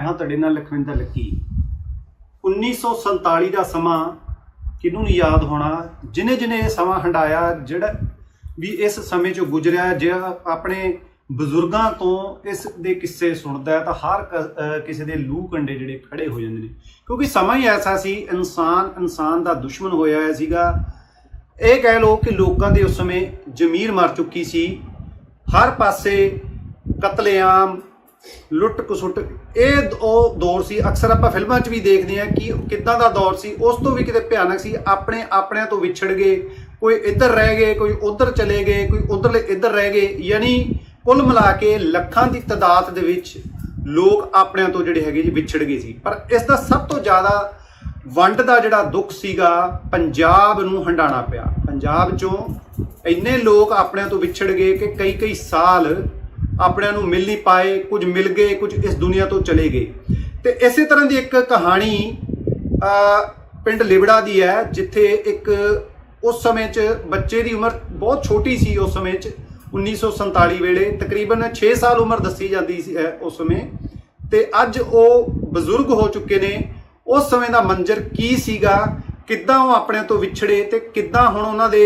ਹਾਂ ਤੁਹਾਡੇ ਨਾਲ ਲਖਵਿੰਦਰ ਲੱਕੀ। 1947 ਦਾ ਸਮਾਂ ਕਿਹਨੂੰ ਨਹੀਂ ਯਾਦ ਹੋਣਾ? ਜਿਨੇ ਜਿਨੇ ਇਹ ਸਮਾਂ ਹੰਡਾਇਆ ਜਿਹੜਾ ਵੀ ਇਸ ਸਮੇਂ ਚੋਂ ਗੁਜ਼ਰਿਆ ਜਿਹੜਾ ਆਪਣੇ ਬਜ਼ੁਰਗਾਂ ਤੋਂ ਇਸ ਦੇ ਕਿੱਸੇ ਸੁਣਦਾ ਹੈ, ਤਾਂ ਹਰ ਕ- ਕਿਸੇ ਦੇ ਲੂ ਕੰਡੇ ਜਿਹੜੇ ਖੜੇ ਹੋ ਜਾਂਦੇ ਨੇ। ਕਿਉਂਕਿ ਸਮਾਂ ਹੀ ਐਸਾ ਸੀ, ਇਨਸਾਨ ਇਨਸਾਨ ਦਾ ਦੁਸ਼ਮਣ ਹੋਇਆ ਹੋਇਆ ਸੀਗਾ। ਇਹ ਕਹਿ ਲਓ ਕਿ ਲੋਕਾਂ ਦੇ ਉਸ ਸਮੇਂ ਜ਼ਮੀਰ ਮਰ ਚੁੱਕੀ ਸੀ। ਹਰ ਪਾਸੇ ਕਤਲੇਆਮ ਲੁੱਟ ਕਸੁੱਟ ਇਹ ਉਹ ਦੌਰ ਸੀ। ਅਕਸਰ ਆਪਾਂ ਫਿਲਮਾਂ 'ਚ ਵੀ ਦੇਖਦੇ ਹਾਂ ਕਿ ਕਿੱਦਾਂ ਦਾ ਦੌਰ ਸੀ। ਉਸ ਤੋਂ ਵੀ ਕਿਤੇ ਭਿਆਨਕ ਸੀ। ਆਪਣੇ ਆਪਣਿਆਂ ਤੋਂ ਵਿਛੜ ਗਏ। ਕੋਈ ਇੱਧਰ ਰਹਿ ਗਏ, ਕੋਈ ਉੱਧਰ ਚਲੇ ਗਏ, ਕੋਈ ਉੱਧਰਲੇ ਇੱਧਰ ਰਹਿ ਗਏ। ਯਾਨੀ ਕੁੱਲ ਮਿਲਾ ਕੇ ਲੱਖਾਂ ਦੀ ਤਾਦਾਦ ਦੇ ਵਿੱਚ ਲੋਕ ਆਪਣਿਆਂ ਤੋਂ ਜਿਹੜੇ ਹੈਗੇ ਜੀ ਵਿਛੜ ਗਏ ਸੀ। ਪਰ ਇਸ ਦਾ ਸਭ ਤੋਂ ਜ਼ਿਆਦਾ ਵੰਡ ਦਾ ਜਿਹੜਾ ਦੁੱਖ ਸੀਗਾ, ਪੰਜਾਬ ਨੂੰ ਹੰਡਾਣਾ ਪਿਆ। ਪੰਜਾਬ ਚੋਂ ਇੰਨੇ ਲੋਕ ਆਪਣਿਆਂ ਤੋਂ ਵਿਛੜ ਗਏ ਕਿ ਕਈ ਕਈ ਸਾਲ ਆਪਣਿਆਂ ਨੂੰ ਮਿਲ ਨਹੀਂ ਪਾਏ, ਕੁਝ ਮਿਲ ਗਏ, ਕੁਝ ਇਸ ਦੁਨੀਆ ਤੋਂ ਚਲੇ ਗਏ। ਤੇ ਇਸੇ ਤਰ੍ਹਾਂ ਦੀ ਇੱਕ ਕਹਾਣੀ ਪਿੰਡ ਲਿਬੜਾ ਦੀ ਹੈ, ਜਿੱਥੇ ਇੱਕ ਉਸ ਸਮੇਂ 'ਚ ਬੱਚੇ ਦੀ ਉਮਰ ਬਹੁਤ ਛੋਟੀ ਸੀ ਉਸ ਸਮੇਂ 'ਚ 1947 ਵੇਲੇ, ਤਕਰੀਬਨ 6 ਸਾਲ ਉਮਰ ਦੱਸੀ ਜਾਂਦੀ ਸੀ ਉਸ ਸਮੇਂ। ਤੇ ਅੱਜ ਉਹ ਬਜ਼ੁਰਗ ਹੋ ਚੁੱਕੇ ਨੇ। ਉਸ ਸਮੇਂ ਦਾ ਮੰਜ਼ਰ ਕੀ ਸੀਗਾ? ਕਿੱਦਾਂ ਉਹ ਆਪਣਿਆਂ ਤੋਂ ਵਿਛੜੇ ਤੇ ਕਿੱਦਾਂ ਹੁਣ ਉਹਨਾਂ ਦੇ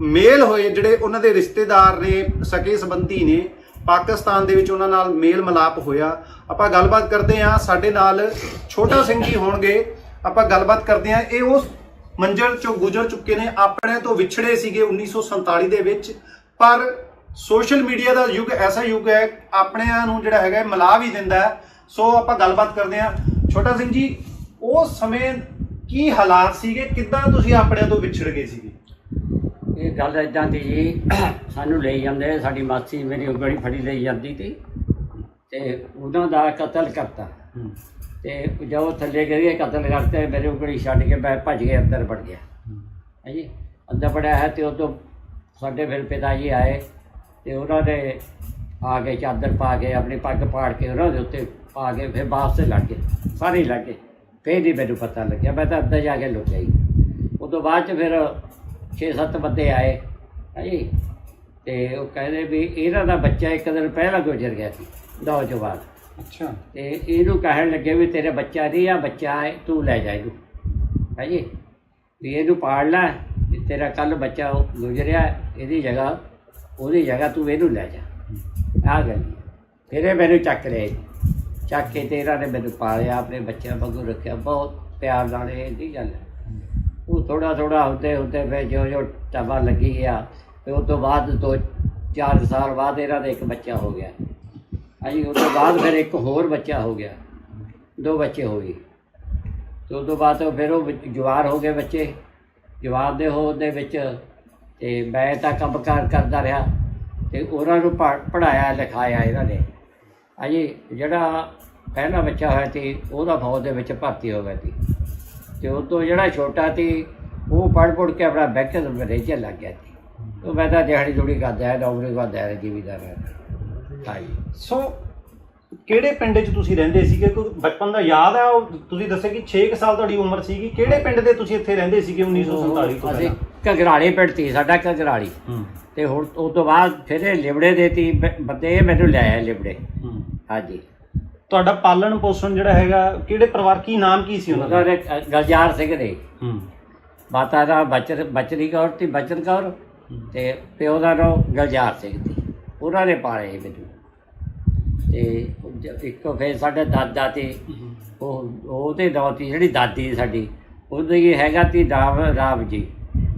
ਮੇਲ ਹੋਏ, ਜਿਹੜੇ ਉਹਨਾਂ ਦੇ ਰਿਸ਼ਤੇਦਾਰ ਨੇ, ਸਕੇ ਸੰਬੰਧੀ ਨੇ? ਪਾਕਿਸਤਾਨ ਦੇ ਵਿੱਚ ਉਹਨਾਂ ਨਾਲ ਮੇਲ ਮਿਲਾਪ ਹੋਇਆ। ਆਪਾਂ ਗੱਲਬਾਤ ਕਰਦੇ ਹਾਂ, ਸਾਡੇ ਨਾਲ ਛੋਟਾ ਸਿੰਘ ਜੀ ਹੋਣਗੇ। ਆਪਾਂ ਗੱਲਬਾਤ ਕਰਦੇ ਹਾਂ, ਇਹ ਉਸ ਮੰਜ਼ਰ ਚੋਂ ਗੁਜ਼ਰ ਚੁੱਕੇ ਨੇ, ਆਪਣੇ ਤੋਂ ਵਿਛੜੇ ਸੀਗੇ 1947 ਦੇ ਵਿੱਚ। ਪਰ ਸੋਸ਼ਲ ਮੀਡੀਆ ਦਾ ਯੁੱਗ ਐਸਾ ਯੁੱਗ ਹੈ, ਆਪਣਿਆਂ ਨੂੰ ਜਿਹੜਾ ਹੈਗਾ ਮਿਲਾ ਵੀ ਦਿੰਦਾ ਸੋ ਆਪਾਂ ਗੱਲਬਾਤ ਕਰਦੇ ਹਾਂ। ਛੋਟਾ ਸਿੰਘ ਜੀ, ਉਸ ਸਮੇਂ ਕੀ ਹਾਲਾਤ ਸੀਗੇ? ਕਿੱਦਾਂ ਤੁਸੀਂ ਆਪਣਿਆਂ ਤੋਂ ਵਿਛੜ ਗਏ ਸੀਗੇ? ਇਹ ਗੱਲ ਇਦਾਂ ਦੀ ਜੀ ਸਾਨੂੰ ਲਈ ਜਾਂਦੇ ਸਾਡੀ ਮਾਸੀ ਮੇਰੀ ਉਂਗਲੀ ਫੜੀ ਲਈ ਜਾਂਦੀ ਸੀ ਤੇ ਉਹਨਾਂ ਦਾ ਕਤਲ ਕਰਤਾ। ਤੇ ਜਦੋਂ ਥੱਲੇ ਗਏ ਕਤਲ ਕਰਤੇ ਮੇਰੇ ਉਂਗਲੀ ਛੱਡ ਕੇ ਮੈਂ ਭੱਜ ਕੇ ਅੰਦਰ ਵੜ ਗਿਆ। ਹੈ। ਜੀ? ਅੰਦਰ ਵੜਿਆ ਹੈ ਤੇ ਉਦੋਂ ਸਾਡੇ ਫਿਰ ਪਿਤਾ ਜੀ ਆਏ ਤੇ ਉਹਨਾਂ ਨੇ ਆ ਕੇ ਚਾਦਰ ਪਾ ਕੇ ਆਪਣੀ ਪੱਗ ਪਾੜ ਕੇ ਉਹਨਾਂ ਦੇ ਉੱਤੇ ਪਾ ਕੇ ਫਿਰ ਵਾਪਸ ਲੱਗ ਗਏ ਸਾਰੇ ਹੀ ਲੱਗ ਗਏ। ਫਿਰ ਨਹੀਂ ਮੈਨੂੰ ਪਤਾ ਲੱਗਿਆ ਮੈਂ ਤਾਂ ਅੰਦਰ ਜਾ ਕੇ ਲੁਕਿਆ ਹੀ ਉਦੋਂ ਬਾਅਦ ਚ ਫਿਰ 6-7 ਬੰਦੇ ਆਏ ਹੈ ਜੀ ਤੇ ਉਹ ਕਹਿੰਦੇ ਵੀ ਇਹਨਾਂ ਦਾ ਬੱਚਾ ਇੱਕ ਦਿਨ ਪਹਿਲਾਂ ਗੁਜ਼ਰ ਗਿਆ ਸੀ ਦੋ ਤੋਂ ਬਾਅਦ ਅੱਛਾ। ਤੇ ਇਹਨੂੰ ਕਹਿਣ ਲੱਗੇ ਵੀ ਤੇਰੇ ਬੱਚਾ ਨਹੀਂ ਆ ਬੱਚਾ ਹੈ ਤੂੰ ਲੈ ਜਾ ਇਹਨੂੰ ਹੈ ਜੀ ਵੀ ਇਹਨੂੰ ਪਾੜ ਲੈ ਵੀ ਤੇਰਾ ਕੱਲ ਬੱਚਾ ਉਹ ਗੁਜ਼ਰਿਆ ਇਹਦੀ ਜਗ੍ਹਾ ਉਹਦੀ ਜਗ੍ਹਾ ਤੂੰ ਇਹਨੂੰ ਲੈ ਜਾ। ਆ ਗੱਲ ਫਿਰ ਇਹ ਮੈਨੂੰ ਚੱਕ ਲਿਆ। ਚੱਕ ਕੇ ਤੇ ਇਹਨਾਂ ਨੇ ਮੈਨੂੰ ਪਾਲਿਆ ਆਪਣੇ ਬੱਚਿਆਂ ਵਾਂਗੂ ਰੱਖਿਆ ਬਹੁਤ ਪਿਆਰ ਨਾਲ ਇਹ ਦੀ ਗੱਲ। ਹੈ ਉਹ ਥੋੜਾ ਥੋੜਾ ਹੁੰਦੇ ਹੁੰਦੇ ਫਿਰ ਜੋ ਜੋ ਟਬਾ ਲੱਗੀ ਗਿਆ, ਤੇ ਉਸ ਤੋਂ ਬਾਅਦ ਦੋ ਚਾਰ ਸਾਲ ਬਾਅਦ ਇਹਨਾਂ ਦਾ ਇੱਕ ਬੱਚਾ ਹੋ ਗਿਆ। ਹਾਂਜੀ ਉਸ ਤੋਂ ਬਾਅਦ ਫਿਰ ਇੱਕ ਹੋਰ ਬੱਚਾ ਹੋ ਗਿਆ। ਦੋ ਬੱਚੇ ਹੋ ਗਏ। ਤੇ ਉਸ ਤੋਂ ਬਾਅਦ ਫਿਰ ਉਹ ਵਿੱਚ ਜਵਾਰ ਹੋ ਗਏ ਬੱਚੇ। ਜਵਾਰ ਦੇ ਹੋ ਦੇ ਵਿੱਚ ਤੇ ਮੈਂ ਤਾਂ ਕੰਮਕਾਰ ਕਰਦਾ ਰਿਹਾ ਤੇ ਉਹਨਾਂ ਨੂੰ ਪੜਾਇਆ ਲਿਖਾਇਆ ਇਹਨਾਂ ਨੇ। ਹਾਂਜੀ, ਜਿਹੜਾ ਪਹਿਲਾ ਬੱਚਾ ਹੋਇਆ ਸੀ, ਉਹਦਾ ਫੌਜ ਦੇ ਵਿੱਚ ਭਰਤੀ ਹੋ ਗਿਆ ਸੀ। ਤੇ ਉਹ ਤੋਂ ਜਿਹੜਾ ਛੋਟਾ ਸੀ ਉਹ ਪੜ੍ਹ ਪੜ੍ਹ ਕੇ ਆਪਣਾ ਬੈਂਕ ਦੇ ਮੈਨੇਜਰ ਲੱਗ ਗਿਆ ਸੀ। ਉਹ ਮੈਂ ਤਾਂ ਦਿਹਾੜੀ ਜੁੜੀ ਕਰਦਾ ਹੈ ਨੌਕਰੀ ਕਰਦਾ ਹੈ ਜੀਵੀਦਾਰ ਹੈ ਹਾਂਜੀ। ਸੋ ਕਿਹੜੇ ਪਿੰਡ 'ਚ ਤੁਸੀਂ ਰਹਿੰਦੇ ਸੀਗੇ? ਕੋਈ ਬਚਪਨ ਦਾ ਯਾਦ ਹੈ ਉਹ ਤੁਸੀਂ ਦੱਸਿਆ ਕਿ 6 ਸਾਲ ਤੁਹਾਡੀ ਉਮਰ ਸੀਗੀ। ਕਿਹੜੇ ਪਿੰਡ ਦੇ ਤੁਸੀਂ ਇੱਥੇ ਰਹਿੰਦੇ ਸੀਗੇ 1947 ਤੋਂ ਅਸੀਂ ਪਹਿਲਾਂ? ਘਗਰਾਲੀ ਪਿੰਡ ਸੀ ਸਾਡਾ ਘਗਰਾਲੀ। ਹੂੰ। ਤੇ ਹੁਣ ਉਸ ਤੋਂ ਬਾਅਦ ਫਿਰ ਇਹ ਲਿਬੜੇ ਦੇ ਤੀ ਬ- ਬੰਦੇ ਇਹ ਮੈਨੂੰ ਲਿਆਇਆ ਲਿਬੜੇ। ਹੂੰ। ਹਾਂਜੀ। ਤੁਹਾਡਾ ਪਾਲਣ ਪੋਸ਼ਣ ਜਿਹੜਾ ਹੈਗਾ ਕਿਹੜੇ ਪਰਿਵਾਰ ਕੀ ਨਾਮ ਕੀ ਸੀ ਉਹਨਾਂ ਦਾ? ਗਲਜਾਰ ਸਿੰਘ ਦੇ। ਹੂੰ। ਮਾਤਾ ਦਾ ਬਚਨ ਬਚਨੀ ਕੌਰ ਤੇ ਬਚਨ ਕੌਰ ਤੇ ਪਿਓ ਦਾ ਨਾਮ ਗਲਜਾਰ ਸਿੰਘ ਸੀ। ਉਹਨਾਂ ਨੇ ਪਾਲੇ ਮੈਨੂੰ। ਤੇ ਇੱਕ ਫਿਰ ਸਾਡੇ ਦਾਦਾ ਤੇ ਉਹ ਉਹਦੇ ਤੀ ਜਿਹੜੀ ਦਾਦੀ ਸੀ ਸਾਡੀ। ਉਹਦੇ ਹੈਗਾ ਤੀ ਰਾਮ ਰਾਮ ਜੀ।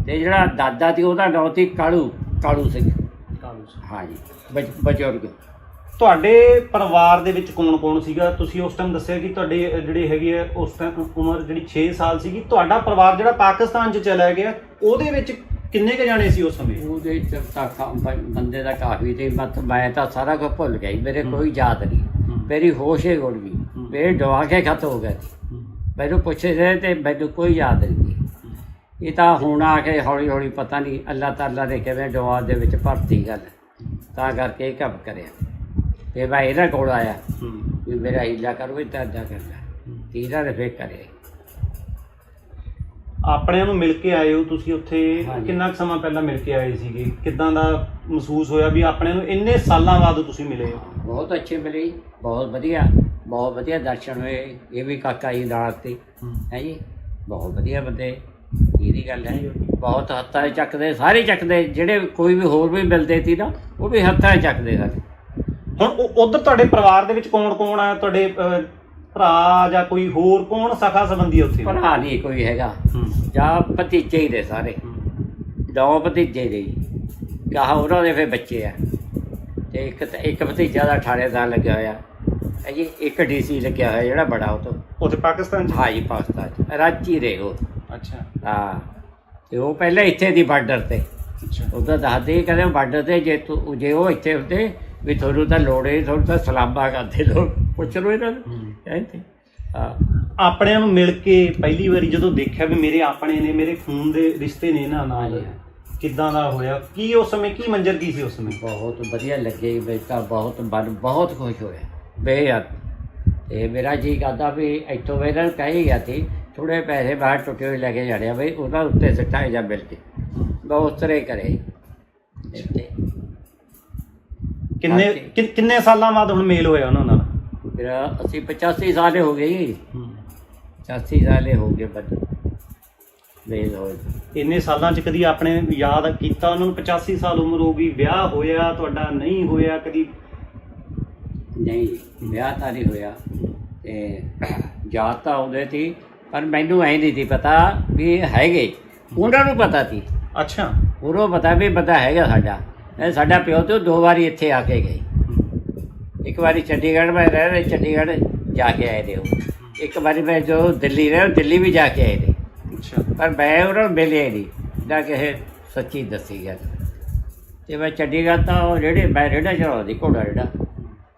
ਤੇ ਜਿਹੜਾ ਦਾਦਾ ਸੀ ਉਹਦਾ ਨਾਂ ਤੀ ਕਾਲੂ ਕਾਲੂ ਸਿੰਘ। ਹਾਂਜੀ ਬਚ- ਬਜ਼ੁਰਗ। ਤੁਹਾਡੇ ਪਰਿਵਾਰ ਦੇ ਵਿੱਚ ਕੌਣ ਕੌਣ ਸੀਗਾ? ਤੁਸੀਂ ਉਸ ਟਾਈਮ ਦੱਸਿਆ ਕਿ ਤੁਹਾਡੇ ਜਿਹੜੇ ਹੈਗੀ ਹੈ ਉਸ ਟਾਈਮ ਉਮਰ ਜਿਹੜੀ 6 ਸਾਲ ਸੀਗੀ ਤੁਹਾਡਾ ਪਰਿਵਾਰ ਜਿਹੜਾ ਪਾਕਿਸਤਾਨ 'ਚ ਚਲਾ ਗਿਆ ਉਹਦੇ ਵਿੱਚ ਕਿੰਨੇ ਕ ਜਾਣੇ ਸੀ ਉਸ ਸਮੇਂ? ਉਹਦੇ ਚ ਤਾਂ ਬ- ਬੰਦੇ ਦਾ ਕਾਫੀ ਤੇ ਮਤ ਮੈਂ ਤਾਂ ਸਾਰਾ ਕੁਝ ਭੁੱਲ ਗਿਆ ਜੀ, ਮੇਰੇ ਕੋਈ ਯਾਦ ਨਹੀਂ। ਮੇਰੀ ਹੋਸ਼ ਹੀ ਗੁੜ ਗਈ। ਮੇਰੇ ਦਵਾ ਕੇ ਖਤ ਹੋ ਗਏ। ਮੈਨੂੰ ਪੁੱਛੇ ਰਹੇ ਤੇ ਮੈਨੂੰ ਕੋਈ ਯਾਦ ਨਹੀਂ। ਇਹ ਤਾਂ ਹੁਣ ਆ ਕੇ ਹੌਲੀ ਹੌਲੀ ਪਤਾ ਨਹੀਂ ਅੱਲਾਹ ਤਾਲਾ ਨੇ ਕਿਵੇਂ ਦੁਆ ਦੇ ਵਿੱਚ ਭਰਤੀ ਗੱਲ ਤਾਂ ਕਰਕੇ ਇਹ ਕੰਮ ਕਰਿਆ। ਤੇ ਮੈਂ ਇਹਨਾਂ ਕੋਲ ਆਇਆ। ਹੂੰ। ਵੀ ਮੇਰਾ ਹੀਲਾ ਕਰੋ ਇਹ ਤਾਂ ਇੱਦਾਂ ਕਰਦਾ। ਤੇ ਇਹਨਾਂ ਨੇ ਫੇਰ ਕਰਿਆ ਆਪਣਿਆਂ ਨੂੰ ਮਿਲ ਕੇ ਆਏ ਹੋ ਤੁਸੀਂ ਉੱਥੇ? ਹਾਂਜੀ। ਕਿੰਨਾ ਕੁ ਸਮਾਂ ਪਹਿਲਾਂ ਮਿਲ ਕੇ ਆਏ ਸੀਗੇ? ਕਿੱਦਾਂ ਦਾ ਮਹਿਸੂਸ ਹੋਇਆ ਵੀ ਆਪਣਿਆਂ ਨੂੰ ਇੰਨੇ ਸਾਲਾਂ ਬਾਅਦ ਤੁਸੀਂ ਮਿਲੇ? ਹੋ ਬਹੁਤ ਅੱਛੇ ਮਿਲੇ ਜੀ, ਬਹੁਤ ਵਧੀਆ। ਬਹੁਤ ਵਧੀਆ ਦਰਸ਼ਨ ਹੋਏ। ਇਹ ਵੀ ਕਾਕਾ ਜੀ ਨਾਲ ਤੇ। ਹੈ। ਜੀ? ਬਹੁਤ ਵਧੀਆ ਬੰਦੇ। ਇਹਦੀ ਗੱਲ ਹੈ। ਬਹੁਤ ਹੱਥਾਂ 'ਚ ਚੱਕਦੇ ਸਾਰੇ ਚੱਕਦੇ। ਜਿਹੜੇ ਕੋਈ ਵੀ ਹੋਰ ਵੀ ਮਿਲਦੇ ਸੀ ਨਾ ਉਹ ਵੀ ਹੱਥਾਂ 'ਚ ਚੱਕਦੇ ਸਨ। ਹੁਣ ਉਧਰ ਤੁਹਾਡੇ ਪਰਿਵਾਰ ਦੇ ਵਿੱਚ ਕੌਣ ਕੌਣ ਆ? ਤੁਹਾਡੇ ਭਰਾ ਜਾਂ ਕੋਈ ਹੋਰ ਕੌਣ ਸਖਾ ਸੰਬੰਧੀ ਆ ਉੱਥੇ? ਭਰਾ ਨਹੀਂ ਕੋਈ ਹੈਗਾ। ਜਾਂ ਭਤੀਜੇ ਹੀ ਦੇ ਸਾਰੇ। ਦੋ ਭਤੀਜੇ ਦੇ ਕਹਾ ਉਹਨਾਂ ਦੇ ਫਿਰ ਬੱਚੇ ਆ। ਤੇ ਇੱਕ ਇੱਕ ਭਤੀਜਾ ਦਾ ਥਾਣੇਦਾਰ ਲੱਗਿਆ ਹੋਇਆ। ਹੈ ਜੀ ਇੱਕ ਡੀਸੀ ਲੱਗਿਆ ਹੋਇਆ ਜਿਹੜਾ ਬੜਾ ਉਹ ਤੋਂ। ਉੱਥੇ ਪਾਕਿਸਤਾਨ ਚ? ਹਾਂ ਜੀ ਪਾਕਿਸਤਾਨ ਚ। ਰਾਂਚੀ ਦੇ ਉਹ। ਅੱਛਾ। ਹਾਂ। ਤੇ ਉਹ ਪਹਿਲਾਂ ਇੱਥੇ ਦੀ ਬਾਰਡਰ ਤੇ। ਅੱਛਾ। ਉਹਦਾ ਦੱਸਦੇ ਕਹਿੰਦੇ ਬਾਰਡਰ ਤੇ ਜੇ ਤੂੰ ਜੇ ਉਹ ਇੱਥੇ ਹੁੰਦੇ ਵੀ ਤੁਹਾਨੂੰ ਤਾਂ ਲੋੜ ਹੈ ਤੁਹਾਨੂੰ ਤਾਂ ਸਲਾਮਾ ਕਰਦੇ ਲੋਕ। ਪੁੱਛ ਲਓ ਇਹਨਾਂ ਨੂੰ। ਕਹਿੰਦੇ ਆਪਣਿਆਂ ਨੂੰ ਮਿਲ ਕੇ ਪਹਿਲੀ ਵਾਰੀ ਜਦੋਂ ਦੇਖਿਆ ਵੀ ਮੇਰੇ ਆਪਣੇ ਨੇ ਮੇਰੇ ਖੂਨ ਦੇ ਰਿਸ਼ਤੇ ਨੇ ਇਹਨਾਂ ਨਾਲ ਹਾਂਜੀ। ਕਿੱਦਾਂ ਦਾ ਹੋਇਆ? ਕੀ ਉਸ ਸਮੇਂ ਕੀ ਮੰਜ਼ਰ ਕੀ ਸੀ ਉਸ ਸਮੇਂ? ਬਹੁਤ ਵਧੀਆ ਲੱਗੇ ਬੇਟਾ ਬਹੁਤ ਮਨ ਬਹੁਤ ਖੁਸ਼ ਹੋਇਆ। ਬੇਹੱਦ। ਤੇ ਮੇਰਾ ਜੀ ਕਰਦਾ ਵੀ ਇੱਥੋਂ ਵੀ ਇਹਨਾਂ ਨੂੰ ਕਹਿ ਗਿਆ ਸੀ ਥੋੜੇ ਪੈਸੇ ਬਾਹਰ ਟੁੱਟੇ ਹੋਏ ਲੈ ਕੇ ਜਾਣੇ ਆ ਬਈ ਉਹਨਾਂ ਉੱਤੇ ਸਿੱਟਾਂ ਜਾਂ ਮਿਲ ਕੇ। ਬਹੁਤ ਤਰੇ ਕਰੇ ਤੇ ਕਿੰਨੇ ਹਾਂਜੀ। ਕਿ- ਕਿੰਨੇ ਸਾਲਾਂ ਬਾਅਦ ਹੁਣ ਮੇਲ ਹੋਇਆ ਉਹਨਾਂ ਨਾਲ? ਫਿਰ ਅਸੀਂ 85 ਸਾਲੇ ਹੋ ਗਏ ਜੀ। 85 ਸਾਲੇ ਹੋ ਗਏ ਬਦ ਮੇਲ ਹੋਏ। ਇੰਨੇ ਸਾਲਾਂ ਚ ਕਦੀ ਆਪਣੇ ਯਾਦ ਕੀਤਾ ਉਹਨਾਂ ਨੂੰ? 85 ਸਾਲ ਉਮਰ ਹੋ ਗਈ ਵਿਆਹ ਹੋਇਆ ਤੁਹਾਡਾ ਨਹੀਂ ਹੋਇਆ ਕਦੀ? ਨਹੀਂ ਵਿਆਹ ਤਾਂ ਨਹੀਂ ਹੋਇਆ। ਤੇ ਯਾਦ ਤਾਂ ਆਉਂਦੇ ਸੀ ਪਰ ਮੈਨੂੰ ਐ ਨਹੀਂ ਸੀ ਪਤਾ ਵੀ ਹੈਗੇ। ਉਹਨਾਂ ਨੂੰ ਪਤਾ ਸੀ। ਅੱਛਾ। ਉਹਨੂੰ ਪਤਾ ਵੀ ਬੰਦਾ ਹੈਗਾ ਸਾਡਾ। ਸਾਡਾ ਪਿਓ ਤੇ ਦੋ ਵਾਰੀ ਇੱਥੇ ਆ ਕੇ ਗਏ ਇੱਕ ਵਾਰੀ ਚੰਡੀਗੜ੍ਹ ਮੈਂ ਰਹਿ ਰਹੇ ਚੰਡੀਗੜ੍ਹ ਜਾ ਕੇ ਆਏ ਨੇ ਉਹ। ਇੱਕ ਵਾਰੀ ਮੈਂ ਜੋ ਦਿੱਲੀ ਰਹੇ ਦਿੱਲੀ ਵੀ ਜਾ ਕੇ ਆਏ ਅੱਛਾ। ਪਰ ਮੈਂ ਉਹਨਾਂ ਨੂੰ ਮਿਲਿਆ ਨਹੀਂ। ਨਾ ਕਿਸੇ ਸੱਚੀ ਦੱਸੀ ਗੱਲ। ਤੇ ਮੈਂ ਚੰਡੀਗੜ੍ਹ ਤਾਂ ਉਹ ਜਿਹੜੇ ਮੈਂ ਰੇੜਾ ਚਲਾਉਂਦੀ ਘੋੜਾ ਰੇੜਾ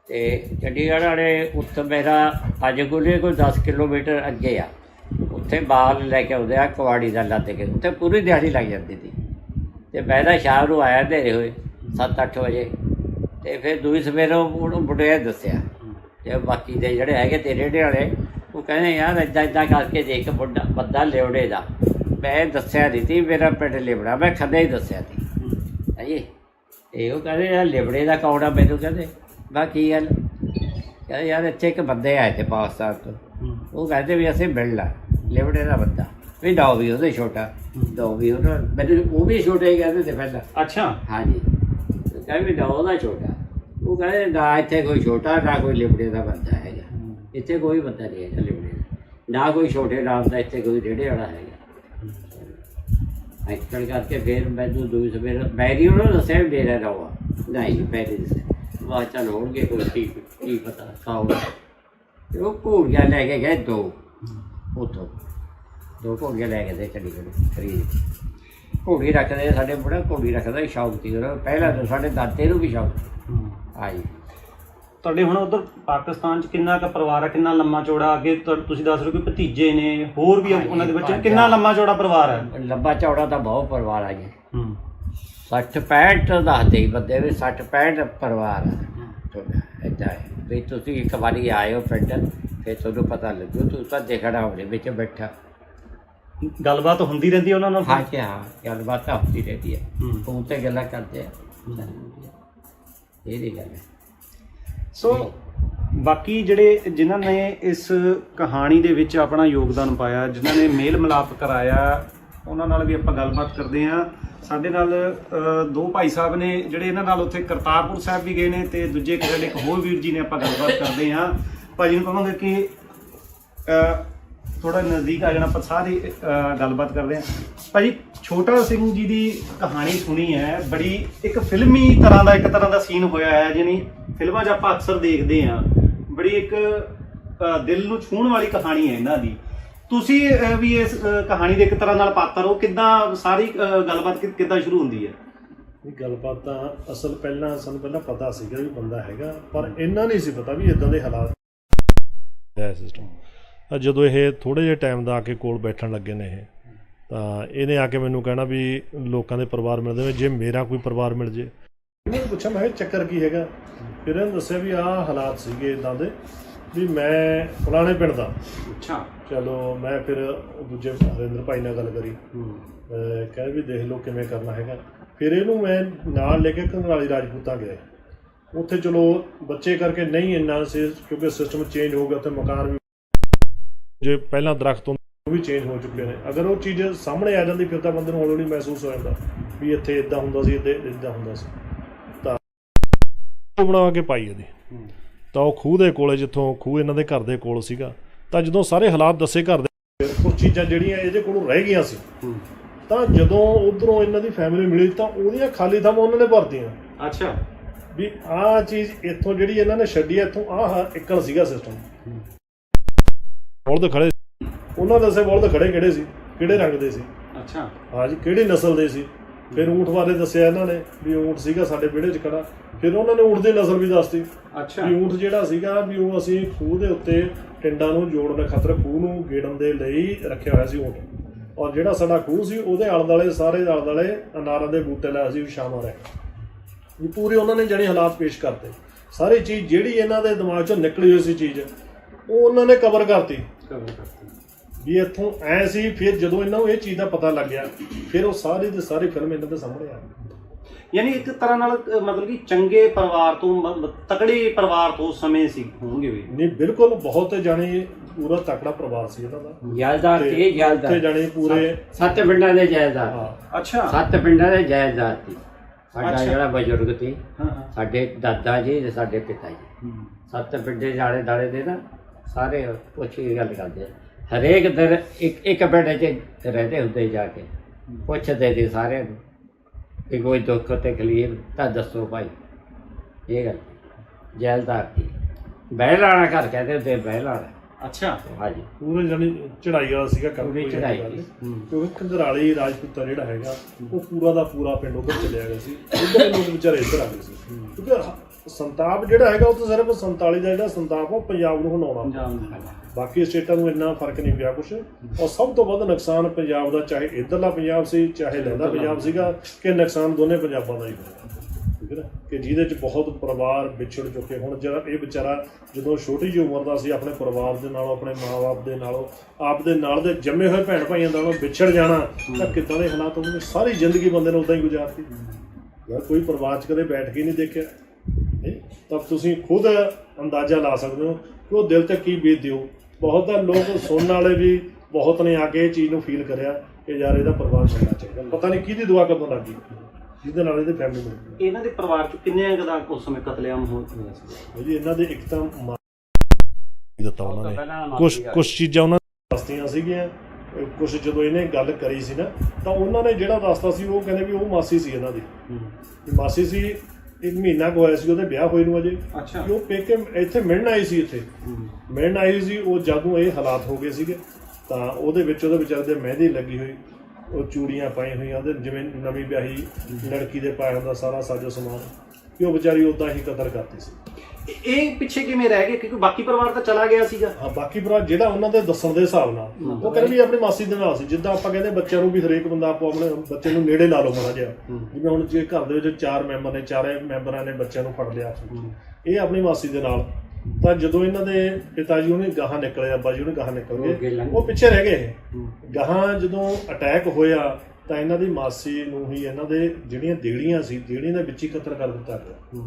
ਤੇ ਚੰਡੀਗੜ੍ਹ ਵਾਲੇ ਉੱਥੇ ਮੇਰਾ ਅੱਜ ਗੁਲੇ ਕੋਈ 10 ਕਿਲੋਮੀਟਰ ਅੱਗੇ ਆ। ਉੱਥੇ ਬਾਲ ਲੈ ਕੇ ਆਉਂਦੇ ਆ ਕਵਾੜੀ ਦਾ ਲੱਦ ਕੇ। ਉੱਥੇ ਪੂਰੀ ਦਿਹਾੜੀ ਲੱਗ ਜਾਂਦੀ ਸੀ। ਤੇ ਮੈਂ ਤਾਂ ਸ਼ਾਮ ਨੂੰ ਆਇਆ ਹਨੇਰੇ ਹੋਏ। 7-8 ਵਜੇ। ਤੇ ਫਿਰ ਦੂਜੀ ਸਵੇਰ ਉਹਨੂੰ ਮੁੰਡੇ ਦੱਸਿਆ ਤੇ ਬਾਕੀ ਦੇ ਜਿਹੜੇ ਹੈਗੇ ਤੇ ਰੇੜੇ ਵਾਲੇ ਉਹ ਕਹਿੰਦੇ ਯਾਰ ਏਦਾਂ ਏਦਾਂ ਕਰਕੇ ਦੇਖ ਮੁੰਡਾ ਬੰਦਾ ਲਿਉੜੇ ਦਾ। ਮੈਂ ਦੱਸਿਆ ਨਹੀਂ ਤੀ ਮੇਰਾ ਪਿੰਡ ਲਿਬੜਾ ਮੈਂ ਖੰਦੇ ਹੀ ਦੱਸਿਆ ਤੀ। ਹਾਂਜੀ? ਤੇ ਉਹ ਕਹਿੰਦੇ ਯਾਰ ਲਿਬੜੇ ਦਾ ਕੌੜਾ ਮੈਨੂੰ ਕਹਿੰਦੇ ਮੈਂ ਕੀ ਗੱਲ? ਕਹਿੰਦੇ ਯਾਰ ਇੱਥੇ ਇੱਕ ਬੰਦੇ ਆਏ ਤੇ ਪਾਕਿਸਤਾਨ ਤੋਂ। ਉਹ ਕਹਿੰਦੇ ਵੀ ਅਸੀਂ ਮਿਲਣਾ ਲਿਬੜੇ ਦਾ ਬੰਦਾ। ਵੀ ਡਾਉ ਵੀ ਉਹਦੇ ਛੋਟਾ ਡਾਉ ਵੀ ਉਹਨਾਂ ਮੈਨੂੰ ਉਹ ਵੀ ਛੋਟੇ ਹੀ ਕਹਿੰਦੇ ਤੇ ਪਹਿਲਾਂ। ਅੱਛਾ। ਹਾਂਜੀ। ਕਹਿੰਦੇ ਵੀ ਡਾਉ ਦਾ ਛੋਟਾ। ਉਹ ਕਹਿੰਦੇ ਨਾ ਇੱਥੇ ਕੋਈ ਛੋਟਾ ਨਾ ਕੋਈ ਲਿਬੜੇ ਦਾ ਬੰਦਾ ਹੈਗਾ। ਇੱਥੇ ਕੋਈ ਬੰਦਾ ਨਹੀਂ ਹੈਗਾ ਲਿਬੜੇ ਦਾ। ਨਾ ਕੋਈ ਛੋਟੇ ਨਾਮ ਦਾ ਇੱਥੇ ਕੋਈ ਰੇੜੇ ਵਾਲਾ ਹੈਗਾ। ਐਕਚੁਅਲ ਕਰਕੇ ਫਿਰ ਮੈਨੂੰ ਦੂਜੀ ਸਵੇਰ ਮੈਂ ਨਹੀਂ ਉਹਨਾਂ ਨੂੰ ਦੱਸਿਆ ਵੀ ਮੇਰਾ ਰਵਾ ਨਹੀਂ ਨਹੀਂ ਦੱਸਿਆ। ਵਾਹ ਚੱਲ ਹੋਣਗੇ ਕੋਈ ਕੀ ਕੀ ਪਤਾ ਖਾਓ। ਉਹ ਘੋੜੀਆਂ ਲੈ ਕੇ ਗਏ ਦੋ। ਉੱਥੋਂ। ਦੋ ਘੋੜੀਆਂ ਲੈ ਕੇ ਦੇ ਚੰਡੀਗੜ੍ਹ ਖਰੀਦ ਘੋੜੀ ਰੱਖਦੇ ਸਾਡੇ ਬੁੜਾ ਘੋੜੀ ਰੱਖਦਾ ਸੀ ਸ਼ੌਕ ਸੀ ਉਹਨਾਂ ਨੂੰ। ਪਹਿਲਾਂ ਤਾਂ ਸਾਡੇ ਦਾਦੇ ਨੂੰ ਵੀ ਸ਼ੌਕ ਸੀ। ਹਾਂਜੀ ਤੁਹਾਡੇ ਹੁਣ ਉਧਰ ਪਾਕਿਸਤਾਨ ਚ ਕਿੰਨਾ ਕੁ ਪਰਿਵਾਰ ਆ ਕਿੰਨਾ ਲੰਮਾ ਚੌੜਾ? ਅੱਗੇ ਤੁਹਾ- ਤੁਸੀਂ ਦੱਸ ਰਹੇ ਹੋ ਕਿ ਭਤੀਜੇ ਨੇ ਹੋਰ ਵੀ ਆ ਹਾਂਜੀ, ਉਹਨਾਂ ਦੇ ਬੱਚੇ ਪੰਜ ਕਿੰਨਾ ਆ। ਲੰਮਾ ਚੌੜਾ ਪਰਿਵਾਰ ਹੈ ਲੰਬਾ ਚੌੜਾ ਤਾਂ ਬਹੁਤ ਪਰਿਵਾਰ ਆ ਜੀ। ਹੂੰ। 60 65 ਦੱਸਦੇ ਹੀ ਬੰਦੇ ਵੀ 60 65 ਪਰਿਵਾਰ ਆ। ਏਦਾਂ ਹੈ। ਵੀ ਤੁਸੀਂ ਇੱਕ ਵਾਰੀ ਆਏ ਹੋ ਪਿੰਡ ਫਿਰ ਤੁਹਾਨੂੰ ਪਤਾ ਲੱਗੂ। ਤੁਸੀਂ ਤਾਂ ਦੇਖਣਾ ਹੋਵੇ ਵਿੱਚ ਬੈਠਾ। ਗੱਲਬਾਤ ਹੁੰਦੀ ਰਹਿੰਦੀ ਹੈ ਉਹਨਾਂ ਨਾਲ ਹਾਂ ਜੀ ਹਾਂ ਗੱਲਬਾਤ ਤਾਂ ਹੁੰਦੀ ਰਹਿੰਦੀ ਹੈ ਹੂੰ। ਫੋਨ ਤੇ ਗੱਲਾਂ ਕਰਦੇ ਆ। ਇਹ ਦੀ ਗੱਲ ਹੈ। ਸੋ ਬਾਕੀ ਜਿਹੜੇ ਜਿਨ੍ਹਾਂ ਨੇ ਇਸ ਕਹਾਣੀ ਦੇ ਵਿੱਚ ਆਪਣਾ ਯੋਗਦਾਨ ਪਾਇਆ ਜਿਨ੍ਹਾਂ ਨੇ ਮੇਲ ਮਿਲਾਪ ਕਰਾਇਆ ਉਹਨਾਂ ਨਾਲ ਵੀ ਆਪਾਂ ਗੱਲਬਾਤ ਕਰਦੇ ਹਾਂ। ਸਾਡੇ ਨਾਲ ਅ, ਦੋ ਭਾਈ ਸਾਹਿਬ ਨੇ ਜਿਹੜੇ ਇਹਨਾਂ ਨਾਲ ਉੱਥੇ ਕਰਤਾਰਪੁਰ ਸਾਹਿਬ ਵੀ ਗਏ ਨੇ ਤੇ ਦੂਜੇ ਇੱਕ ਸਾਡੇ ਇੱਕ ਹੋਰ ਵੀਰ ਜੀ ਨੇ ਆਪਾਂ ਗੱਲਬਾਤ ਕਰਦੇ ਹਾਂ। ਭਾਜੀ ਨੂੰ ਕਹਾਂਗੇ ਕਿ ਥੋੜਾ ਨਜ਼ਦੀਕ ਆ ਜਾਣਾ ਆਪਾਂ ਸਾਰੀ ਗੱਲਬਾਤ ਕਰਦੇ ਹਾਂ। ਭਾਜੀ ਛੋਟਾ ਸਿੰਘ ਜੀ ਦੀ ਕਹਾਣੀ ਸੁਣੀ ਹੈ ਬੜੀ ਇੱਕ ਫਿਲਮੀ ਤਰ੍ਹਾਂ ਦਾ ਇੱਕ ਤਰ੍ਹਾਂ ਦਾ ਸੀਨ ਹੋਇਆ ਹੈ ਜਿਹਨੀ ਫਿਲਮਾਂ 'ਚ ਆਪਾਂ ਅਕਸਰ ਦੇਖਦੇ ਹਾਂ। ਬੜੀ ਇੱਕ ਦਿਲ ਨੂੰ ਛੂਹਣ ਵਾਲੀ ਕਹਾਣੀ ਹੈ ਇਹਨਾਂ ਦੀ। ਤੁਸੀਂ ਵੀ ਇਸ ਕਹਾਣੀ ਦੇ ਇੱਕ ਤਰ੍ਹਾਂ ਨਾਲ ਪਾਤਰ ਹੋ ਕਿੱਦਾਂ ਸਾਰੀ ਗੱਲਬਾਤ ਕਿ- ਕਿੱਦਾਂ ਸ਼ੁਰੂ ਹੁੰਦੀ ਹੈ? ਇਹ ਗੱਲਬਾਤ ਤਾਂ ਅਸਲ ਪਹਿਲਾਂ ਸਾਨੂੰ ਪਹਿਲਾਂ ਪਤਾ ਸੀਗਾ ਵੀ ਬੰਦਾ ਹੈਗਾ ਪਰ ਇੰਨਾ ਨਹੀਂ ਸੀ ਪਤਾ ਵੀ ਇਦਾਂ ਦੇ ਹਾਲਾਤ ਹੈ ਸਿਸਟਮ ਤਾਂ ਜਦੋਂ ਇਹ ਥੋੜੇ ਜਿਹੇ ਟਾਈਮ ਦਾ ਆ ਕੇ ਕੋਲ ਬੈਠਣ ਲੱਗੇ ਨੇ ਇਹ ਤਾਂ ਇਹਨੇ ਆ ਕੇ ਮੈਨੂੰ ਕਹਿਣਾ ਵੀ ਲੋਕਾਂ ਦੇ ਪਰਿਵਾਰ ਮਿਲਦੇ ਨੇ ਜੇ ਮੇਰਾ ਕੋਈ ਪਰਿਵਾਰ ਮਿਲ ਜੇ। ਇਹਨੇ ਪੁੱਛਿਆ ਮੈਂ ਕਿਹਾ ਚੱਕਰ ਕੀ ਹੈਗਾ? ਫਿਰ ਇਹਨੇ ਦੱਸਿਆ ਵੀ ਆਹ ਹਾਲਾਤ ਸੀਗੇ ਇਦਾਂ ਦੇ ਵੀ ਮੈਂ ਫਲਾਣੇ ਪਿੰਡ ਦਾ। ਅੱਛਾ। ਚਲੋ ਮੈਂ ਫਿਰ ਦੂਜੇ ਹਰਿੰਦਰ ਭਾਈ ਨਾਲ ਗੱਲ ਕਰੀ। ਕਹਿੰਦੇ ਵੀ ਦੇਖ ਲਓ ਕਿਵੇਂ ਕਰਨਾ ਹੈਗਾ। ਫਿਰ ਇਹਨੂੰ ਮੈਂ ਨਾਲ ਲੈ ਕੇ ਕੰਗਰਾਲੀ ਰਾਜਪੂਤਾਂ ਗਏ ਉੱਥੇ ਚਲੋ ਬੱਚੇ ਕਰਕੇ ਨਹੀਂ ਇੰਨਾ ਸੀ ਕਿਉਂਕਿ ਸਿਸਟਮ ਚੇਂਜ ਹੋ ਗਿਆ ਉੱਥੇ ਮਕਾਨ ਵੀ ਜੇ ਪਹਿਲਾਂ ਦਰਖਤ ਹੁੰਦੇ ਉਹ ਵੀ ਚੇਂਜ ਹੋ ਚੁੱਕੇ ਨੇ। ਅਗਰ ਉਹ ਚੀਜ਼ ਸਾਹਮਣੇ ਆ ਜਾਂਦੀ ਫਿਰ ਤਾਂ ਬੰਦੇ ਨੂੰ ਹੌਲੀ ਹੌਲੀ ਮਹਿਸੂਸ ਹੋ ਜਾਂਦਾ ਵੀ ਇੱਥੇ ਇਦਾਂ ਹੁੰਦਾ ਸੀ ਇੱਥੇ ਇਦਾਂ ਹੁੰਦਾ ਸੀ। ਤਾਂ ਉਹ ਬਣਾ ਕੇ ਪਾਈ ਇਹਦੀ। ਤਾਂ ਉਹ ਖੂਹ ਦੇ ਕੋਲੇ ਜਿੱਥੋਂ ਖੂਹ ਇਹਨਾਂ ਦੇ ਘਰ ਦੇ ਕੋਲ ਸੀਗਾ ਤਾਂ ਜਦੋਂ ਸਾਰੇ ਹਾਲਾਤ ਦੱਸੇ ਘਰ ਦੇ ਕੁਝ ਚੀਜ਼ਾਂ ਜਿਹੜੀਆਂ ਇਹਦੇ ਕੋਲੋਂ ਰਹਿ ਗਈਆਂ ਸੀ ਤਾਂ ਜਦੋਂ ਉਧਰੋਂ ਇਹਨਾਂ ਦੀ ਫੈਮਿਲੀ ਮਿਲੀ ਤਾਂ ਉਹਦੀਆਂ ਖਾਲੀ ਥਾਂ ਉਹਨਾਂ ਨੇ ਭਰਤੀਆਂ। ਅੱਛਾ। ਵੀ ਆਹ ਚੀਜ਼ ਇੱਥੋਂ ਜਿਹੜੀ ਇਹਨਾਂ ਨੇ ਛੱਡੀ ਇੱਥੋਂ ਆਹ ਇੱਕਣ ਸੀਗਾ ਸਿਸਟਮ ਬਲਦ ਖੜੇ ਉਹਨਾਂ ਦੱਸੇ ਬਲਦ ਖੜੇ ਕਿਹੜੇ ਸੀ? ਕਿਹੜੇ ਰੰਗ ਦੇ ਸੀ? ਅੱਛਾ। ਹਾਂਜੀ ਕਿਹੜੀ ਨਸਲ ਦੇ ਸੀ? ਫਿਰ ਊਂਠ ਬਾਰੇ ਦੱਸਿਆ ਇਹਨਾਂ ਨੇ ਵੀ ਊਂਠ ਸੀਗਾ ਸਾਡੇ ਵਿਹੜੇ 'ਚ ਖੜਾ। ਫਿਰ ਉਹਨਾਂ ਨੇ ਊਂਠ ਦੀ ਨਸਲ ਵੀ ਦੱਸਤੀ। ਅੱਛਾ। ਵੀ ਊਂਠ ਜਿਹੜਾ ਸੀਗਾ ਵੀ ਉਹ ਅਸੀਂ ਖੂਹ ਦੇ ਉੱਤੇ ਟਿੰਡਾਂ ਨੂੰ ਜੋੜਨ ਖਾਤਰ ਖੂਹ ਨੂੰ ਗੇੜਨ ਦੇ ਲਈ ਰੱਖਿਆ ਹੋਇਆ ਸੀ ਊਂਠ। ਔਰ ਜਿਹੜਾ ਸਾਡਾ ਖੂਹ ਸੀ ਉਹਦੇ ਆਲੇ ਦੁਆਲੇ ਸਾਰੇ ਆਲੇ ਦੁਆਲੇ ਅਨਾਰਾਂ ਦੇ ਬੂਟੇ ਲਾਏ ਸੀ ਛਾਵਾਂ ਰਹਿ। ਵੀ ਪੂਰੇ ਉਹਨਾਂ ਨੇ ਜਣੀ ਹਾਲਾਤ ਪੇਸ਼ ਕਰਤੇ। ਸਾਰੀ ਚੀਜ਼ ਜਿਹੜੀ ਇਹਨਾਂ ਦੇ ਦਿਮਾਗ 'ਚੋਂ ਨਿਕਲੀ ਹੋਈ ਸੀ ਚੀਜ਼ ਉਹ ਉਹਨਾਂ ਨੇ ਕਵਰ ਕਰਤੀ। ਕਵਰ ਕਰਤੀ। ਵੀ ਇੱਥੋਂ ਐ ਸੀ ਫਿਰ ਜਦੋਂ ਇਹਨਾਂ ਨੂੰ ਇਹ ਚੀਜ਼ ਦਾ ਪਤਾ ਲੱਗਿਆ ਫਿਰ ਉਹ ਸਾਰੀ ਦੀ ਸਾਰੀ ਫਿਲਮ ਇਹਨਾਂ ਦੇ ਸਾਹਮਣੇ ਆ ਗਈ। ਯਾਨੀ ਇੱਕ ਤਰ੍ਹਾਂ ਨਾਲ ਅ, ਮਤਲਬ ਕਿ ਚੰਗੇ ਪਰਿਵਾਰ ਤੋਂ ਮ- ਮ- ਤਕੜੇ ਪਰਿਵਾਰ ਤੋਂ ਸਮੇਂ ਸੀ ਹੋਣਗੇ ਵੀ। ਨਹੀਂ ਬਿਲਕੁਲ ਬਹੁਤ ਜਾਣੀ ਪੂਰਾ ਤਕੜਾ ਪ੍ਰਵਾਸ ਸੀ ਇਹਨਾਂ ਦਾ। ਜਾਇਦਾਦ ਤੇ ਸੀ ਉੱਥੇ ਜਾਇਦਾਦ ਜਾਣੀ ਪੂਰੇ ਸੱਤ ਪਿੰਡਾਂ ਦੇ ਜਾਇਦਾਦ ਹਾਂ। ਅੱਛਾ। ਸੱਤ ਪਿੰਡਾਂ ਦੇ ਜਾਇਦਾਦ ਸੀ। ਸਾਡਾ ਅੱਛਾ। ਜਿਹੜਾ ਬਜ਼ੁਰਗ ਸੀ ਹਾਂ ਸਾਡੇ ਦਾਦਾ ਜੀ ਤੇ ਸਾਡੇ ਪਿਤਾ ਜੀ। ਸੱਤ ਪਿੰਡੇ ਜਾਲੇ ਦਾਲੇ ਦੇ ਨਾ ਸਾਰੇ ਪੁੱਛ ਕੇ ਗੱਲ ਕਰਦੇ। ਹਰੇਕ ਦਰ ਇੱਕ ਇੱਕ ਪਿੰਡ 'ਚ ਰਹਦੇ ਹੁੰਦੇ ਜਾ ਕੇ। ਪੁੱਛਦੇ ਸੀ ਸਾਰਿਆਂ ਨੂੰ ਕਿ ਕੋਈ ਦੁੱਖ ਤੇ ਤਕਲੀਫ ਤਾਂ ਦੱਸੋ ਭਾਈ। ਇਹ ਗੱਲ। ਜੈਲਦਾਰ ਦੀ ਬਹਿਲਾਣਾ ਘਰ ਕਹਿੰਦੇ ਹੁੰਦੇ ਬਹਿਲਾਣਾ ਅੱਛਾ। ਹਾਂਜੀ। ਪੂਰੇ ਜਾਣੀ ਚੜਾਈ ਵਾਲਾ ਸੀਗਾ ਕੰਮ ਪੂਰੀ ਚੜ੍ਹਾਈ। ਕਿਉਂਕਿ ਕੰਦਰਾਲੀ ਰਾਜਪੂਤਾ ਜਿਹੜਾ ਹੈਗਾ ਉਹ ਪੂਰਾ ਦਾ ਪੂਰਾ ਪਿੰਡ ਉਧਰ ਚਲਿਆ ਗਿਆ ਸੀ। ਉਧਰ ਦੇ ਲੋਕ ਵਿਚਾਰੇ ਇੱਧਰ ਆ ਗਏ ਸੀ। ਕਿਉਂਕਿ ਹ- ਸੰਤਾਪ ਜਿਹੜਾ ਹੈਗਾ ਉਹ ਤਾਂ ਸਿਰਫ 47 ਦਾ ਜਿਹੜਾ ਸੰਤਾਪ ਉਹ ਪੰਜਾਬ ਨੂੰ ਪੰਜਾਬ ਦੇ ਬਾਕੀ ਸਟੇਟਾਂ ਨੂੰ ਇੰਨਾ ਫ਼ਰਕ ਨਹੀਂ ਪਿਆ ਕੁਛ। ਔਰ ਸਭ ਤੋਂ ਵੱਧ ਨੁਕਸਾਨ ਪੰਜਾਬ ਦਾ ਚਾਹੇ ਇਧਰਲਾ ਪੰਜਾਬ ਸੀ ਚਾਹੇ ਲਹਿੰਦਾ ਪੰਜਾਬ ਸੀਗਾ ਕਿ ਨੁਕਸਾਨ ਦੋਨੇ ਪੰਜਾਬਾਂ ਦਾ ਹੀ ਹੋਇਆ। ਠੀਕ ਹੈ ਨਾ? ਕਿ ਜਿਹਦੇ ਚ ਬਹੁਤ ਪਰਿਵਾਰ ਵਿਛੜ ਚੁੱਕੇ ਹੁਣ। ਜਿਹੜਾ ਇਹ ਵਿਚਾਰਾ ਜਦੋਂ ਛੋਟੀ ਜਿਹੀ ਉਮਰ ਦਾ ਸੀ ਆਪਣੇ ਪਰਿਵਾਰ ਦੇ ਨਾਲੋਂ ਆਪਣੇ ਮਾਪੇ ਦੇ ਨਾਲੋਂ ਆਪ ਦੇ ਨਾਲ ਦੇ ਜੰਮੇ ਹੋਏ ਭੈਣ ਭਾਈਆਂ ਨਾਲੋਂ ਵਿਛੜ ਜਾਣਾ ਤਾਂ ਕਿੱਦਾਂ ਦੇ ਹਾਲਾਤ ਹੋਣਗੇ? ਸਾਰੀ ਜ਼ਿੰਦਗੀ ਬੰਦੇ ਨੇ ਉਦਾਂ ਹੀ ਗੁਜ਼ਾਰਤੀ। ਯਾਰ ਕੋਈ ਪਰਿਵਾਰ ਚ ਕਦੇ ਬੈਠ ਕੇ ਨਹੀਂ ਦੇਖਿਆ। ਤਾਂ ਤੁਸੀਂ ਖੁਦ ਅੰਦਾਜ਼ਾ ਲਾ ਸਕਦੇ ਹੋ ਕਿ ਉਹ ਦਿਲ ਤੇ ਕੀ ਬੀਤਦੀ ਹੋ ਬਹੁਤ ਤਾਂ ਲੋਕ ਸੁਣਨ ਵਾਲੇ ਵੀ ਬਹੁਤ ਨੇ ਆ ਕੇ ਇਹ ਚੀਜ਼ ਨੂੰ ਫੀਲ ਕਰਿਆ ਕਿ ਯਾਰ ਇਹਦਾ ਪਰਿਵਾਰ ਬਣਨਾ ਚਾਹੀਦਾ ਪਤਾ ਨਹੀਂ ਕਿਹਦੀ ਦੁਆ ਕਦੋਂ ਲੱਗੀ ਜਿਹਦੇ ਨਾਲ ਇਹਦੇ ਫੈਮਿਲੀ ਮਿਲ ਇਹਨਾਂ ਦੇ ਪਰਿਵਾਰ ਚ ਕਿੰਨੇ ਦਾ ਉਸ ਸਮੇਂ ਕਤਲੇਆਮ ਹੋ ਹੋਇਆ ਸੀ? ਜੀ ਇਹਨਾਂ ਦੇ ਇੱਕ ਤਾਂ ਦਿੱਤਾ ਉਹਨਾਂ ਨੇ। ਕੁਝ ਕੁਝ ਚੀਜ਼ਾਂ ਉਹਨਾਂ ਨੇ ਦੱਸਤੀਆਂ ਸੀਗੀਆਂ ਕੁਝ ਜਦੋਂ ਇਹਨੇ ਗੱਲ ਕਰੀ ਸੀ ਨਾ ਤਾਂ ਉਹਨਾਂ ਨੇ ਜਿਹੜਾ ਦੱਸਤਾ ਸੀ ਉਹ ਕਹਿੰਦੇ ਵੀ ਉਹ ਮਾਸੀ ਸੀ ਇਹਨਾਂ ਦੀ। ਮਾਸੀ ਸੀ ਇੱਕ ਮਹੀਨਾ ਕੁ ਹੋਇਆ ਸੀ ਉਹਦੇ ਵਿਆਹ ਹੋਏ ਨੂੰ ਅਜੇ। ਅੱਛਾ। ਉਹ ਪੇਕੇ ਇੱਥੇ ਮਿਲਣ ਆਈ ਸੀ ਇੱਥੇ। ਮਿਲਣ ਆਈ ਸੀ ਉਹ ਜਦੋਂ ਇਹ ਹਾਲਾਤ ਹੋ ਗਏ ਸੀਗੇ। ਤਾਂ ਉਹਦੇ ਵਿੱਚ ਉਹਦੇ ਵਿਚਾਰੇ ਦੇ ਮਹਿੰਦੀ ਲੱਗੀ ਹੋਈ। ਉਹ ਚੂੜੀਆਂ ਪਾਈ ਹੋਈਆਂ ਉਹਦੇ ਜਿਵੇਂ ਨਵੀਂ ਵਿਆਹੀ ਲੜਕੀ ਦੇ ਪਾਇਆ ਹੁੰਦਾ ਸਾਰਾ ਸਾਜੋ ਸਮਾਨ। ਕਿ ਉਹ ਵਿਚਾਰੀ ਉਦਾਂ ਹੀ ਕਦਰ ਕਰਦੀ ਸੀ। ਇਹ- ਪਿੱਛੇ ਕਿਵੇਂ ਰਹਿ ਗਏ? ਕਿਉਂਕਿ ਬਾਕੀ ਪਰਿਵਾਰ ਤਾਂ ਚਲਾ ਗਿਆ ਸੀਗਾ। ਹਾਂ ਬਾਕੀ ਭਰਾ ਜਿਹੜਾ ਉਹਨਾਂ ਦੇ ਦੱਸਣ ਦੇ ਹਿਸਾਬ ਨਾਲ। ਉਹ ਕਹਿੰਦੇ ਵੀ ਆਪਣੀ ਮਾਸੀ ਦੇ ਨਾਲ ਸੀ। ਜਿੱਦਾਂ ਆਪਾਂ ਕਹਿੰਦੇ ਬੱਚਿਆਂ ਨੂੰ ਵੀ ਹਰੇਕ ਬੰਦਾ ਆਪੋ ਆਪਣੇ ਬੱਚੇ ਨੂੰ ਨੇੜੇ ਲਾ ਲਓ ਮਾੜਾ ਜਿਹਾ। ਜਿਵੇਂ ਹੁਣ ਜੇ ਘਰ ਦੇ ਵਿੱਚ ਚਾਰ ਮੈਂਬਰ ਨੇ ਚਾਰੇ ਮੈਂਬਰਾਂ ਨੇ ਬੱਚਿਆਂ ਨੂੰ ਫੜ ਲਿਆ। ਇਹ ਆਪਣੀ ਮਾਸੀ ਦੇ ਨਾਲ। ਤਾਂ ਜਦੋਂ ਇਹਨਾਂ ਦੇ ਪਿਤਾ ਜੀ ਉਹਨੇ ਗਾਹਾਂ ਨਿਕਲੇ ਅੱਬਾ ਜੀ ਉਹਨੇ ਗਾਹਾਂ ਨਿਕਲ ਅੱਗੇ ਗਏ ਲੰਘ ਉਹ ਪਿੱਛੇ ਰਹਿ ਗਏ ਇਹ। ਗਾਹਾਂ ਜਦੋਂ ਅਟੈਕ ਹੋਇਆ ਤਾਂ ਇਹਨਾਂ ਦੀ ਮਾਸੀ ਨੂੰ ਹੀ ਇਹਨਾਂ ਦੇ ਜਿਹੜੀਆਂ ਦੇੜੀਆਂ ਸੀ ਦੇੜੀਆਂ ਦੇ ਵਿੱਚ ਹੀ ਕਤਲ ਕਰ ਦਿੱਤਾ ਗਿਆ।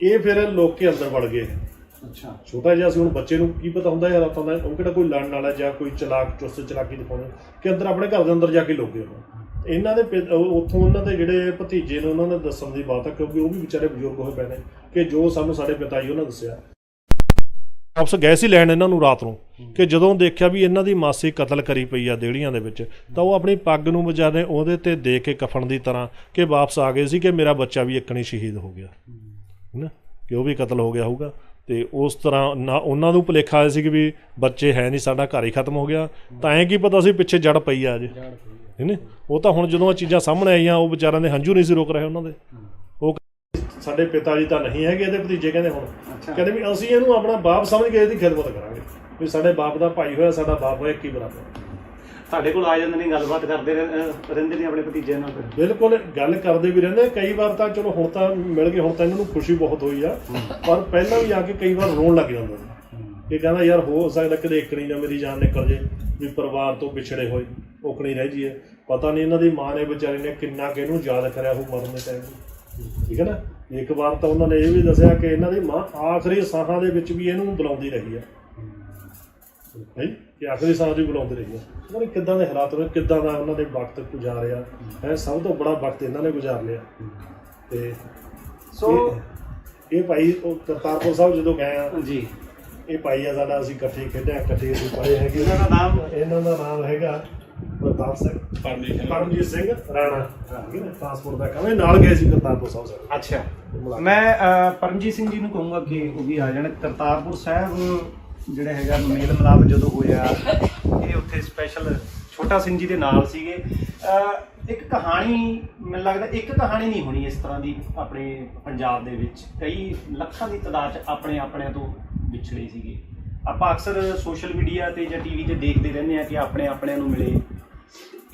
ਇਹ ਫਿਰ ਲੋਕੇ ਅੰਦਰ ਵੜ ਗਏ। ਅੱਛਾ। ਛੋਟਾ ਜਿਹਾ ਸੀ ਹੁਣ ਬੱਚੇ ਨੂੰ ਕੀ ਪਤਾ ਹੁੰਦਾ ਯਾਰ ਆਪਾਂ ਦਾ ਉਹ ਕਿਹੜਾ ਕੋਈ ਲੜਨ ਵਾਲਾ ਜਾਂ ਕੋਈ ਚਲਾਕ ਚੁਸਤ ਚਲਾਕੀ ਦਿਖਾਉਣੇ। ਕਿ ਅੰਦਰ ਆਪਣੇ ਘਰ ਦੇ ਅੰਦਰ ਜਾ ਕੇ ਉਹ। ਇਹਨਾਂ ਦੇ ਉੱਥੋਂ ਉਹਨਾਂ ਦੇ ਜਿਹੜੇ ਭਤੀਜੇ ਨੇ ਉਹਨਾਂ ਨੇ ਦੱਸਣ ਦੀ ਬਾਤ ਹੈ ਕਿਉਂਕਿ ਉਹ ਵੀ ਵਿਚਾਰੇ ਬਜ਼ੁਰਗ ਹੋਏ ਪਏ ਨੇ ਕਿ ਜੋ ਸਾਨੂੰ ਸਾਡੇ ਪਿਤਾ ਜੀ ਉਹਨਾਂ ਦੱਸਿਆ। ਵਾਪਸ ਗਏ ਸੀ ਲੈਣ ਇਹਨਾਂ ਨੂੰ ਰਾਤ ਨੂੰ ਕਿ ਜਦੋਂ ਦੇਖਿਆ ਵੀ ਇਹਨਾਂ ਦੀ ਮਾਸੀ ਕਤਲ ਕਰੀ ਪਈ ਆ ਦੇੜੀਆਂ ਦੇ ਵਿੱਚ ਤਾਂ ਉਹ ਆਪਣੀ ਪੱਗ ਨੂੰ ਵਿਚਾਰੇ ਉਹਦੇ ਤੇ ਦੇ ਕੇ ਕਫਨ ਦੀ ਤਰ੍ਹਾਂ ਕਿ ਵਾਪਸ ਆ ਗਏ ਸੀ ਕਿ ਮੇਰਾ ਬੱਚਾ ਵੀ ਇੱਕਣੀ ਸ਼ਹੀਦ ਹੋ ਗਿਆ। ਹੈਨਾ ਕਿ ਉਹ ਵੀ ਕਤਲ ਹੋ ਗਿਆ ਹੋਊਗਾ। ਤੇ ਉਸ ਤਰ੍ਹਾਂ ਨਾ ਉਹਨਾਂ ਨੂੰ ਭੁਲੇਖਾ ਆਇਆ ਸੀ ਕਿ ਵੀ ਬੱਚੇ ਹੈ ਨਹੀਂ ਸਾਡਾ ਘਰ ਹੀ ਖਤਮ ਹੋ ਗਿਆ। ਤਾਂ ਐਂ ਕੀ ਪਤਾ ਸੀ ਪਿੱਛੇ ਜੜ ਪਈ ਆ ਅਜੇ। ਹੈਨੇ ਉਹ ਤਾਂ ਹੁਣ ਜਦੋਂ ਇਹ ਚੀਜ਼ਾਂ ਸਾਹਮਣੇ ਆਈਆਂ ਉਹ ਵਿਚਾਰਿਆਂ ਦੇ ਹੰਝੂ ਨਹੀਂ ਸੀ ਰੋਕ ਰਹੇ ਉਹਨਾਂ ਦੇ। ਉਹ ਸਾਡੇ ਪਿਤਾ ਜੀ ਤਾਂ ਨਹੀਂ ਹੈਗੇ ਇਹਦੇ ਭਤੀਜੇ ਕਹਿੰਦੇ ਹੁਣ। ਕਹਿੰਦੇ ਵੀ ਅਸੀਂ ਇਹਨੂੰ ਆਪਣਾ ਬਾਪ ਸਮਝ ਕੇ ਇਹਦੀ ਖਿਦਮਤ ਕਰਾਂਗੇ। ਵੀ ਸਾਡੇ ਬਾਪ ਦਾ ਭਾਈ ਹੋਇਆ ਸਾਡਾ ਬਾਪ ਹੋਇਆ ਕੀ ਬਰਾਬਰ। ਤੁਹਾਡੇ ਕੋਲ ਆ ਜਾਂਦੇ ਨੇ ਗੱਲਬਾਤ ਕਰਦੇ ਰਹਿ- ਅਹ ਰਹਿੰਦੇ ਨੇ ਆਪਣੇ ਭਤੀਜੇ ਨਾਲ ਫਿਰ। ਬਿਲਕੁਲ ਗੱਲ ਕਰਦੇ ਵੀ ਰਹਿੰਦੇ। ਕਈ ਵਾਰ ਤਾਂ ਚਲੋ ਹੁਣ ਤਾਂ ਮਿਲ ਗਏ ਹੁਣ ਤਾਂ ਇਹਨਾਂ ਨੂੰ ਖੁਸ਼ੀ ਬਹੁਤ ਹੋਈ ਆ। ਪਰ ਪਹਿਲਾਂ ਵੀ ਆ ਕੇ ਕਈ ਵਾਰ ਰੋਣ ਲੱਗ ਜਾਂਦਾ ਸੀ ਇਹ ਕਹਿੰਦਾ ਯਾਰ ਹੋ ਸਕਦਾ ਕਦੇ ਇੱਕਣੀ ਨਾ ਮੇਰੀ ਜਾਨ ਨਿਕਲ ਜੇ ਵੀ ਪਰਿਵਾਰ ਤੋਂ ਵਿਛੜੇ ਹੋਏ ਔਕਣੀ ਰਹਿ ਜੀਏ ਪਤਾ ਨਹੀਂ ਇਹਨਾਂ ਦੀ ਮਾਂ ਨੇ ਵਿਚਾਰੀ ਨੇ ਕਿੰਨਾ ਕਿ ਇਹਨੂੰ ਯਾਦ ਕਰਿਆ ਉਹ ਮਰਨ ਦੇ ਟਾਈਮ ਠੀਕ ਹੈ ਨਾ? ਇੱਕ ਵਾਰ ਤਾਂ ਉਹਨਾਂ ਨੇ ਇਹ ਵੀ ਦੱਸਿਆ ਕਿ ਇਹਨਾਂ ਦੀ ਮਾਂ ਆਖਰੀ ਸਾਹਾਂ ਦੇ ਵਿੱਚ ਵੀ ਇਹਨੂੰ ਬੁਲਾਉਂਦੀ ਰਹੀ ਹੈ। ਨਹੀਂ ਕਿ ਆਖਰੀ ਸਾਹ ਦੀ ਬੁਲਾਉਂਦੀ ਰਹੀ ਹੈ ਉਹਨਾਂ ਨੇ ਕਿੱਦਾਂ ਦੇ ਹਾਲਾਤ ਹੋਏ ਕਿੱਦਾਂ ਦਾ ਉਹਨਾਂ ਨੇ ਵਕਤ ਗੁਜ਼ਾਰਿਆ ਹੈ ਸਭ ਤੋਂ ਬੜਾ ਵਕਤ ਇਹਨਾਂ ਨੇ ਗੁਜ਼ਾਰ ਲਿਆ ਤੇ ਸੋ ਇਹ- ਭਾਈ ਉਹ ਕਰਤਾਰਪੁਰ ਸਾਹਿਬ ਜਦੋਂ ਗਏ ਆ ਜੀ। ਇਹ ਭਾਈ ਆ ਸਾਡਾ ਅਸੀਂ ਇਕੱਠੇ ਖੇਡਿਆ ਇਕੱਠੇ ਅਸੀਂ ਪੜ੍ਹੇ ਹੈਗੇ। ਇਹਨਾਂ ਦਾ ਨਾਮ? ਇਹਨਾਂ ਦਾ ਨਾਮ ਹੈਗਾ ਪ੍ਰਤਾਪ ਸਿੰਘ। ਪਰਮਜੀਤ ਸਿੰਘ। ਰਾਣਾ। ਠੀਕ ਹੈ ਨਾ? ਟਰਾਂਸਪੋਰਟ ਦਾ ਕੰਮ ਇਹ ਨਾਲ ਗਏ ਸੀ ਕਰਤਾਰਪੁਰ ਸਾਹਿਬ ਸਾਡੇ ਅੱਛਾ। ਮੈਂ ਪਰਮਜੀਤ ਸਿੰਘ ਜੀ ਨੂੰ ਕਹੂੰਗਾ ਕਿ ਉਹ ਵੀ ਆ ਜਾਣ। ਕਰਤਾਰਪੁਰ ਸਾਹਿਬ ਜਿਹੜਾ ਹੈਗਾ ਮੇਲ ਮਿਲਾਪ ਜਦੋਂ ਹੋਇਆ, ਇਹ ਉੱਥੇ ਸਪੈਸ਼ਲ ਛੋਟਾ ਸਿੰਘ ਜੀ ਦੇ ਨਾਲ ਸੀਗੇ। ਇੱਕ ਕਹਾਣੀ ਮੈਨੂੰ ਲੱਗਦਾ ਇੱਕ ਕਹਾਣੀ ਨਹੀਂ ਹੋਣੀ ਇਸ ਤਰ੍ਹਾਂ ਦੀ ਆਪਣੇ ਪੰਜਾਬ ਦੇ ਵਿੱਚ। ਕਈ ਲੱਖਾਂ ਦੀ ਤਾਦਾਦ 'ਚ ਆਪਣੇ ਆਪਣਿਆਂ ਤੋਂ ਵਿਛੜੇ ਸੀਗੇ। ਆਪਾਂ ਅਕਸਰ ਸੋਸ਼ਲ ਮੀਡੀਆ ਤੇ ਜਾਂ ਟੀਵੀ ਤੇ ਦੇਖਦੇ ਰਹਿੰਦੇ ਆ ਕਿ ਆਪਣੇ ਆਪਣਿਆਂ ਨੂੰ ਮਿਲੇ।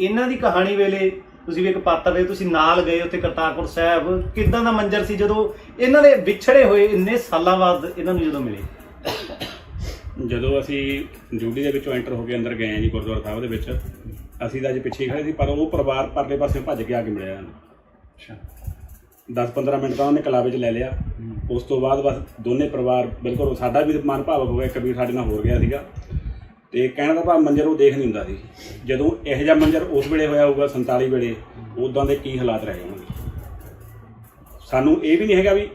ਇਹਨਾਂ ਦੀ ਕਹਾਣੀ ਵੇਲੇ ਤੁਸੀਂ ਵੀ ਇੱਕ ਪਾਤਰ ਦੇ, ਤੁਸੀਂ ਨਾਲ ਗਏ ਉੱਥੇ ਕਰਤਾਰਪੁਰ ਸਾਹਿਬ। ਕਿੱਦਾਂ ਦਾ ਮੰਜ਼ਰ ਸੀ ਜਦੋਂ ਇਹਨਾਂ ਦੇ ਵਿਛੜੇ ਹੋਏ ਇੰਨੇ ਸਾਲਾਂ ਬਾਅਦ ਇਹਨਾਂ ਨੂੰ ਜਦੋਂ ਮਿਲੇ? ਜਦੋਂ ਅਸੀਂ ਡਿਊਟੀ ਦੇ ਵਿੱਚੋਂ ਐਂਟਰ ਹੋ ਕੇ ਅੰਦਰ ਗਏ ਹਾਂ ਜੀ ਗੁਰਦੁਆਰਾ ਸਾਹਿਬ ਦੇ ਵਿੱਚ ਅਸੀਂ ਤਾਂ ਅੱਜ ਪਿੱਛੇ ਖੜੇ ਸੀ ਪਰ ਉਹ ਪਰਿਵਾਰ ਪਰਲੇ ਪਾਸੇ ਭੱਜ ਕੇ ਆ ਕੇ ਮਿਲਿਆ। ਅੱਛਾ। 10-15 ਮਿੰਟ ਤਾਂ ਉਹਨੇ ਕਲਾਵੇ 'ਚ ਲੈ ਲਿਆ। ਉਸ ਤੋਂ ਬਾਅਦ ਬਸ ਦੋਨੇ ਪਰਿਵਾਰ ਬਿਲਕੁਲ ਸਾਡਾ ਵੀ ਮਨ ਭਾਵਕ ਹੋ ਗਿਆ ਇੱਕ ਵੀਰ ਸਾਡੇ ਨਾਲ ਹੋਰ ਗਿਆ ਸੀਗਾ। ਤੇ ਕਹਿਣ ਦਾ ਭਾਵ ਮੰਜ਼ਰ ਉਹ ਦੇਖ ਨਹੀਂ ਹੁੰਦਾ ਸੀ। ਜਦੋਂ ਇਹੋ ਜਿਹਾ ਮੰਜ਼ਰ ਉਸ ਵੇਲੇ ਹੋਇਆ ਹੋਊਗਾ 47 ਵੇਲੇ ਉਦਾਂ ਦੇ ਕੀ ਹਾਲਾਤ ਰਹੇ ਹੋਣਗੇ। ਸਾਨੂੰ ਇਹ ਵੀ ਨਹੀਂ ਹੈਗਾ ਵੀ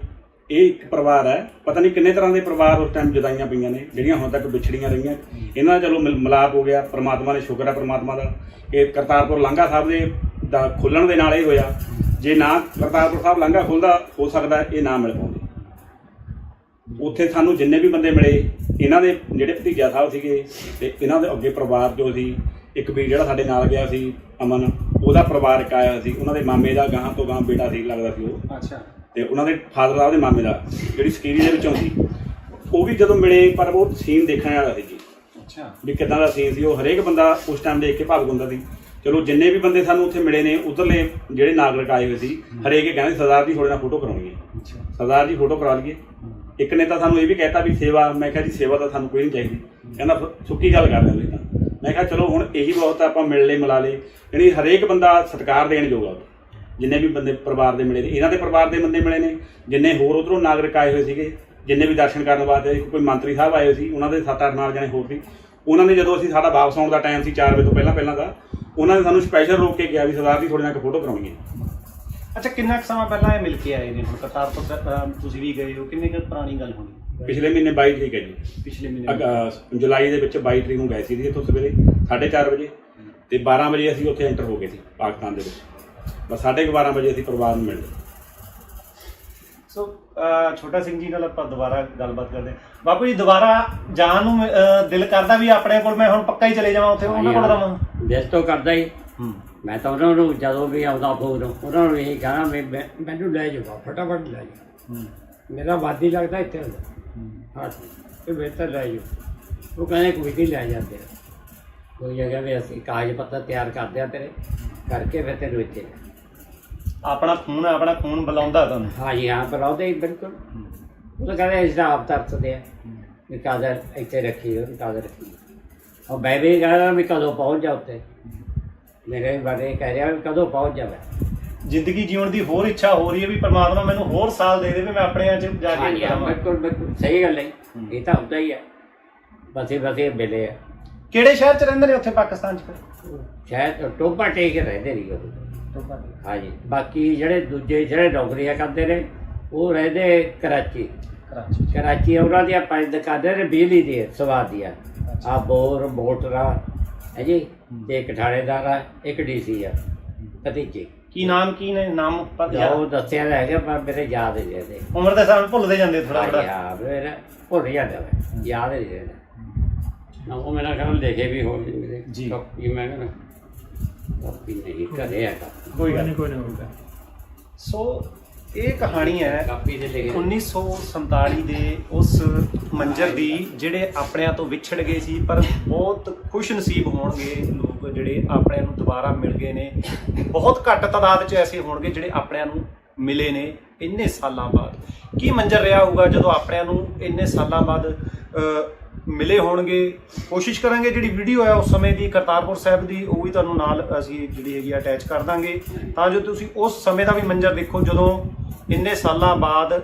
ਇਹ ਇੱਕ ਪਰਿਵਾਰ ਹੈ। ਪਤਾ ਨਹੀਂ ਕਿੰਨੇ ਤਰ੍ਹਾਂ ਦੇ ਪਰਿਵਾਰ ਉਸ ਟਾਈਮ ਜੁਦਾਈਆਂ ਪਈਆਂ ਨੇ, ਜਿਹੜੀਆਂ ਹੁਣ ਤੱਕ ਵਿਛੜੀਆਂ ਰਹੀਆਂ। ਇਹਨਾਂ ਦਾ ਚਲੋ ਮਿਲ- ਮਿਲਾਪ ਹੋ ਗਿਆ। ਪ੍ਰਮਾਤਮਾ ਨੇ ਸ਼ੁਕਰ ਹੈ ਪ੍ਰਮਾਤਮਾ ਦਾ। ਇਹ ਕਰਤਾਰਪੁਰ ਲਾਂਘਾ ਸਾਹਿਬ ਦੇ ਦਾ ਖੁੱਲਣ ਦੇ ਨਾਲ ਇਹ ਹੋਇਆ। ਜੇ ਨਾ ਕਰਤਾਰਪੁਰ ਸਾਹਿਬ ਲਾਂਘਾ ਖੁੱਲਦਾ, ਹੋ ਸਕਦਾ ਇਹ ਨਾ ਮਿਲ ਪਾਉਂਦੇ। ਉੱਥੇ ਸਾਨੂੰ ਜਿੰਨੇ ਵੀ ਬੰਦੇ ਮਿਲੇ, ਇਹਨਾਂ ਦੇ ਜਿਹੜੇ ਭਤੀਜਾ ਸਾਹਿਬ ਸੀਗੇ ਤੇ ਇਹਨਾਂ ਦੇ ਅੱਗੇ ਪਰਿਵਾਰ ਜੋ ਸੀ, ਇੱਕ ਵੀਰ ਜਿਹੜਾ ਸਾਡੇ ਨਾਲ ਗਿਆ ਸੀ, ਅਮਨ, ਉਹਦਾ ਪਰਿਵਾਰ ਇੱਕ ਆਇਆ ਸੀ। ਉਹਨਾਂ ਦੇ ਮਾਮੇ ਦਾ ਗਾਂ ਤੋਂ ਗਾਂ ਬੇਟਾ ਸੀ, ਲੱਗਦਾ ਸੀ ਉਹ। ਅੱਛਾ। ਤੇ ਉਹਨਾਂ ਦੇ ਫਾਦਰ ਸਾਹਿਬ ਦੇ ਮਾਮੇ ਦਾ ਜਿਹੜੀ ਸਕੀਰੀ ਦੇ ਵਿੱਚੋਂ ਸੀ ਉਹ ਵੀ ਜਦੋਂ ਮਿਲੇ ਪਰ ਉਹ ਸੀਨ ਦੇਖਣ ਵਾਲਾ ਸੀ ਜੀ। ਅੱਛਾ। ਵੀ ਕਿਦਾਂ ਦਾ ਸੀਨ ਸੀ ਉਹ ਹਰੇਕ ਬੰਦਾ ਉਸ ਟਾਈਮ ਦੇਖ ਕੇ ਭਾਵੁਕ ਹੁੰਦਾ ਸੀ। ਚਲੋ ਜਿੰਨੇ ਵੀ ਬੰਦੇ ਸਾਨੂੰ ਉੱਥੇ ਮਿਲੇ ਨੇ ਉਧਰਲੇ ਜਿਹੜੇ ਨਾਗਰਿਕ ਆਏ ਹੋਏ ਸੀ ਹਰੇਕ ਇਹ ਕਹਿੰਦੇ ਸਰਦਾਰ ਜੀ ਥੋੜੇ ਨਾਲ ਫੋਟੋ ਕਰਾਉਣੀ ਹੈ। ਅੱਛਾ। ਸਰਦਾਰ ਜੀ ਫੋਟੋ ਕਰਾ ਲਈਏ। ਇੱਕ ਨੇ ਤਾਂ ਸਾਨੂੰ ਇਹ ਵੀ ਕਹਿਤਾ ਵੀ ਸੇਵਾ ਮੈਂ ਕਿਹਾ ਜੀ ਸੇਵਾ ਤਾਂ ਸਾਨੂੰ ਕੋਈ ਨਹੀਂ ਚਾਹੀਦੀ। ਕਹਿੰਦਾ ਸੁੱਕੀ ਗੱਲ ਕਰ ਤੁਸੀਂ ਤਾਂ। ਮੈਂ ਕਿਹਾ ਚਲੋ ਹੁਣ ਇਹੀ ਬਹੁਤ ਆਪਾਂ ਮਿਲ ਲਏ ਮਿਲਾ ਲਏ। ਯਾਨੀ ਹਰੇਕ ਬੰਦਾ ਸਤਿਕਾਰ ਦੇਣ ਜੋਗਾ ਜਿੰਨੇ ਵੀ ਬੰਦੇ ਪਰਿਵਾਰ ਦੇ ਮਿਲੇ ਨੇ ਇਹਨਾਂ ਦੇ ਪਰਿਵਾਰ ਦੇ ਬੰਦੇ ਮਿਲੇ ਨੇ ਜਿੰਨੇ ਹੋਰ ਉਧਰੋਂ ਨਾਗਰਿਕ ਆਏ ਹੋਏ ਸੀਗੇ ਜਿੰਨੇ ਵੀ ਦਰਸ਼ਨ ਕਰਨ ਵਾਸਤੇ ਕੋਈ ਮੰਤਰੀ ਸਾਹਿਬ ਆਏ ਹੋਏ ਸੀ ਉਹਨਾਂ ਦੇ 7-8 ਨਾਲ ਜਣੇ ਹੋਰ ਸੀ। ਉਹਨਾਂ ਨੇ ਜਦੋਂ ਅਸੀਂ ਸਾਡਾ ਵਾਪਸ ਆਉਣ ਦਾ ਟਾਈਮ ਸੀ 4 ਵਜੇ ਤੋਂ ਪਹਿਲਾਂ ਪਹਿਲਾਂ ਦਾ ਉਹਨਾਂ ਨੇ ਸਾਨੂੰ ਸਪੈਸ਼ਲ ਰੋਕ ਕੇ ਕਿਹਾ ਵੀ ਸਰਦਾਰ ਜੀ ਤੁਹਾਡੇ ਨਾਲ ਇੱਕ ਫੋਟੋ ਕਰਾਉਣੀ ਹੈ। ਅੱਛਾ ਕਿੰਨਾ ਕੁ ਸਮਾਂ ਪਹਿਲਾਂ ਇਹ ਮਿਲ ਕੇ ਆਏ ਨੇ ਹੁਣ? ਸਾਹਿਬ, ਅਹ, ਤੁਸੀਂ ਵੀ ਗਏ ਹੋ ਕਿੰਨੇ ਕੁ ਪੁਰਾਣੀ ਗੱਲ ਹੋਣੀ? ਪਿਛਲੇ ਮਹੀਨੇ 22 ਤਰੀਕ ਹੈ ਜੀ। ਪਿਛਲੇ ਮਹੀਨੇ ਅਗ- ਜੁਲਾਈ ਦੇ ਵਿੱਚ 22 ਤਰੀਕ ਨੂੰ ਗਏ ਸੀ ਜੀ ਇੱਥੋਂ ਸਵੇਰੇ 4:30 ਵਜੇ ਤੇ 12 ਵਜੇ ਅਸੀਂ ਉੱਥੇ ਐਂਟਰ ਹੋ ਗਏ ਸੀ ਪਾਕਿਸਤਾਨ ਦੇ ਵਿੱਚ। ਬਸ 12:30 ਵਜੇ ਅਸੀਂ ਪਰਿਵਾਰ ਨੂੰ ਮਿਲ ਗਏ ਸੋ ਅਹ, ਛੋਟਾ ਸਿੰਘ ਜੀ ਨਾਲ ਆਪਾਂ ਦੁਬਾਰਾ ਗੱਲਬਾਤ ਕਰਦੇ ਹਾਂ। ਬਾਪੂ ਜੀ ਦੁਬਾਰਾ ਜਾਣ ਨੂੰ ਅਹ, ਦਿਲ ਕਰਦਾ ਵੀ ਆਪਣੇ ਕੋਲ ਮੈਂ ਹੁਣ ਪੱਕਾ ਹੀ ਚਲੇ ਜਾਵਾਂ ਉੱਥੇ ਉਹਨਾਂ ਕੋਲ ਰਵਾਂ ਦਿਲ ਤੋਂ ਕਰਦਾ ਹੀ। ਹੂੰ। ਮੈਂ ਤਾਂ ਉਹਨਾਂ ਨੂੰ ਜਦੋਂ ਵੀ ਆਉਂਦਾ ਫੋਨ ਉਹਨਾਂ ਨੂੰ ਇਹ ਕਹਿਣਾ ਵੀ ਮੈਂ- ਮੈਨੂੰ ਲੈ ਜਾਓ ਫਟਾਫਟ ਲੈ ਜਾਓ। ਹੂੰ। ਮੇਰਾ ਵਾਦੀ ਲੱਗਦਾ ਇੱਥੇ ਹੁੰਦਾ। ਹਾਂ। ਇਹ ਬਿਹਤਰ ਲੈ ਜਾਓ। ਉਹ ਕਹਿੰਦੇ ਕੋਈ ਨਹੀਂ ਲੈ ਜਾਂਦੇ। ਕੋਈ ਜਗ੍ਹਾ ਵੀ ਅਸੀਂ ਕਾਗਜ਼ ਪੱਤਰ ਤਿਆਰ ਕਰਦੇ ਆ ਤੇਰੇ। ਕਰਕੇ ਫਿਰ ਤੈਨੂੰ ਇੱਥੇ ਲੈ। ਆਪਣਾ ਖੂਨ ਹੈ ਆਪਣਾ ਖੂਨ ਬੁਲਾਉਂਦਾ ਤੁਹਾਨੂੰ। ਹਾਂ ਜੀ ਹਾਂ ਬੁਲਾਉਂਦੇ ਹੀ ਬਿਲਕੁਲ ਉਹ ਕਹਿੰਦੇ ਇਸ ਦਾ ਆਪ ਤਰਸਦੇ ਆ। ਵੀ ਕਾਦਰ ਇੱਥੇ ਰੱਖੀ ਉਹ ਕਾਦਰ ਰੱਖੀ ਉਹ ਮੈਂ ਵੀ ਕਹਿੰਦਾ ਵੀ ਕਦੋਂ ਪਹੁੰਚ ਜਾ ਉੱਤੇ ਮੇਰੇ ਬਾਰੇ ਕਹਿ ਰਿਹਾ ਵੀ ਕਦੋਂ ਪਹੁੰਚ ਜਾਵੇ ਜ਼ਿੰਦਗੀ ਜਿਉਣ ਦੀ ਹੋਰ ਇੱਛਾ ਹੋ ਰਹੀ ਹੈ ਵੀ ਪ੍ਰਮਾਤਮਾ ਮੈਨੂੰ ਹੋਰ ਸਾਲ ਦੇ ਦੇਵੇ ਮੈਂ ਆਪਣੇ ਚ ਜਾ ਕੇ ਜੀ ਹਾਂ। ਬਿਲਕੁਲ ਬਿਲਕੁਲ। ਸਹੀ ਗੱਲ ਹੈ ਇਹ ਤਾਂ ਹੁੰਦਾ ਹੀ ਹੈ। ਬਸੇ ਬਸੇ ਮਿਲੇ ਆ। ਕਿਹੜੇ ਸ਼ਹਿਰ ਚ ਰਹਿੰਦੇ ਨੇ ਉੱਥੇ ਪਾਕਿਸਤਾਨ ਚ ਫਿਰ? ਸ਼ਾਇਦ ਟੋਪਾ ਟੇਕ ਕੇ ਰਹਿੰਦੇ ਨਹੀਂ ਉਹ। ਹਾਂਜੀ ਬਾਕੀ ਜਿਹੜੇ ਦੂਜੇ ਜਿਹੜੇ ਨੌਕਰੀਆਂ ਕਰਦੇ ਨੇ ਉਹ ਰਹਿੰਦੇ ਕਰਾਚੀ। ਕਰਾਚੀ। ਕਰਾਚੀ ਉਹਨਾਂ ਦੀਆਂ ਪੰਜ ਦੁਕਾਨਾਂ ਨੇ ਬਿਜਲੀ ਦੀ ਸਵਾਰ ਦੀਆਂ। ਆ ਬੋਰ ਮੋਟਰਾਂ ਹੈ ਜੀ? ਤੇ ਇੱਕ ਥਾਣੇਦਾਰ ਆ ਇੱਕ ਡੀਸੀ ਆ ਭਤੀਜੇ। ਕੀ ਨਾਮ ਕੀ ਨੇ? ਨਾਮ ਪਤਾ ਉਹ ਦੱਸਿਆ ਤਾਂ ਹੈਗਾ ਪਰ ਮੇਰੇ ਯਾਦ ਨਹੀਂ ਰਹਿੰਦੇ। ਉਮਰ ਦੇ ਸਾਹਮਣੇ ਭੁੱਲਦੇ ਜਾਂਦੇ ਥੋੜਾ ਥੋੜਾ ਹਾਂ ਮੇਰਾ ਭੁੱਲ ਜਾਂਦਾ ਯਾਦ ਨਹੀਂ ਰਹਿੰਦਾ। ਨਾ ਉਹ ਮੇਰਾ ਖਿਆਲ ਲਿਖੇ ਵੀ ਹੋ ਜੀ। ਮੈਂ ਕਹਿੰਦਾ? ਕਾਪੀ ਨਹੀਂ ਘਰੇ ਆ ਕਾਪੀ। ਕੋਈ ਗੱਲ ਨਹੀਂ ਕੋਈ ਨਹੀਂ। ਸੋ ਇਹ ਕਹਾਣੀ ਹੈ ਕਾਪੀ ਦੇ ਲਿਖੇ। 1947 ਦੇ ਉਸ ਮੰਜ਼ਰ ਦੀ ਜਿਹੜੇ ਆਪਣਿਆਂ ਤੋਂ ਵਿਛੜ ਗਏ ਸੀ ਪਰ ਬਹੁਤ ਖੁਸ਼ ਨਸੀਬ ਹੋਣਗੇ ਲੋਕ ਜਿਹੜੇ ਆਪਣਿਆਂ ਨੂੰ ਦੁਬਾਰਾ ਮਿਲ ਗਏ ਨੇ। ਬਹੁਤ ਘੱਟ ਤਾਦਾਦ 'ਚ ਐਸੇ ਹੋਣਗੇ ਜਿਹੜੇ ਆਪਣਿਆਂ ਨੂੰ ਮਿਲੇ ਨੇ ਇੰਨੇ ਸਾਲਾਂ ਬਾਅਦ। ਕੀ ਮੰਜ਼ਰ ਰਿਹਾ ਹੋਊਗਾ ਜਦੋਂ ਆਪਣਿਆਂ ਨੂੰ ਇੰਨੇ ਸਾਲਾਂ ਬਾਅਦ ਮਿਲੇ ਹੋਣਗੇ। ਕੋਸ਼ਿਸ਼ ਕਰਾਂਗੇ ਜਿਹੜੀ ਵੀਡੀਓ ਹੈ ਉਸ ਸਮੇਂ ਦੀ, ਕਰਤਾਰਪੁਰ ਸਾਹਿਬ ਦੀ, ਉਹ ਵੀ ਤੁਹਾਨੂੰ ਨਾਲ ਅਸੀਂ ਜਿਹੜੀ ਹੈਗੀ ਅਟੈਚ ਕਰ ਦਾਂਗੇ। ਤਾਂ ਜੋ ਤੁਸੀਂ ਉਸ ਸਮੇਂ ਦਾ ਵੀ ਮੰਜ਼ਰ ਦੇਖੋ ਜਦੋਂ ਇੰਨੇ ਸਾਲਾਂ ਬਾਅਦ,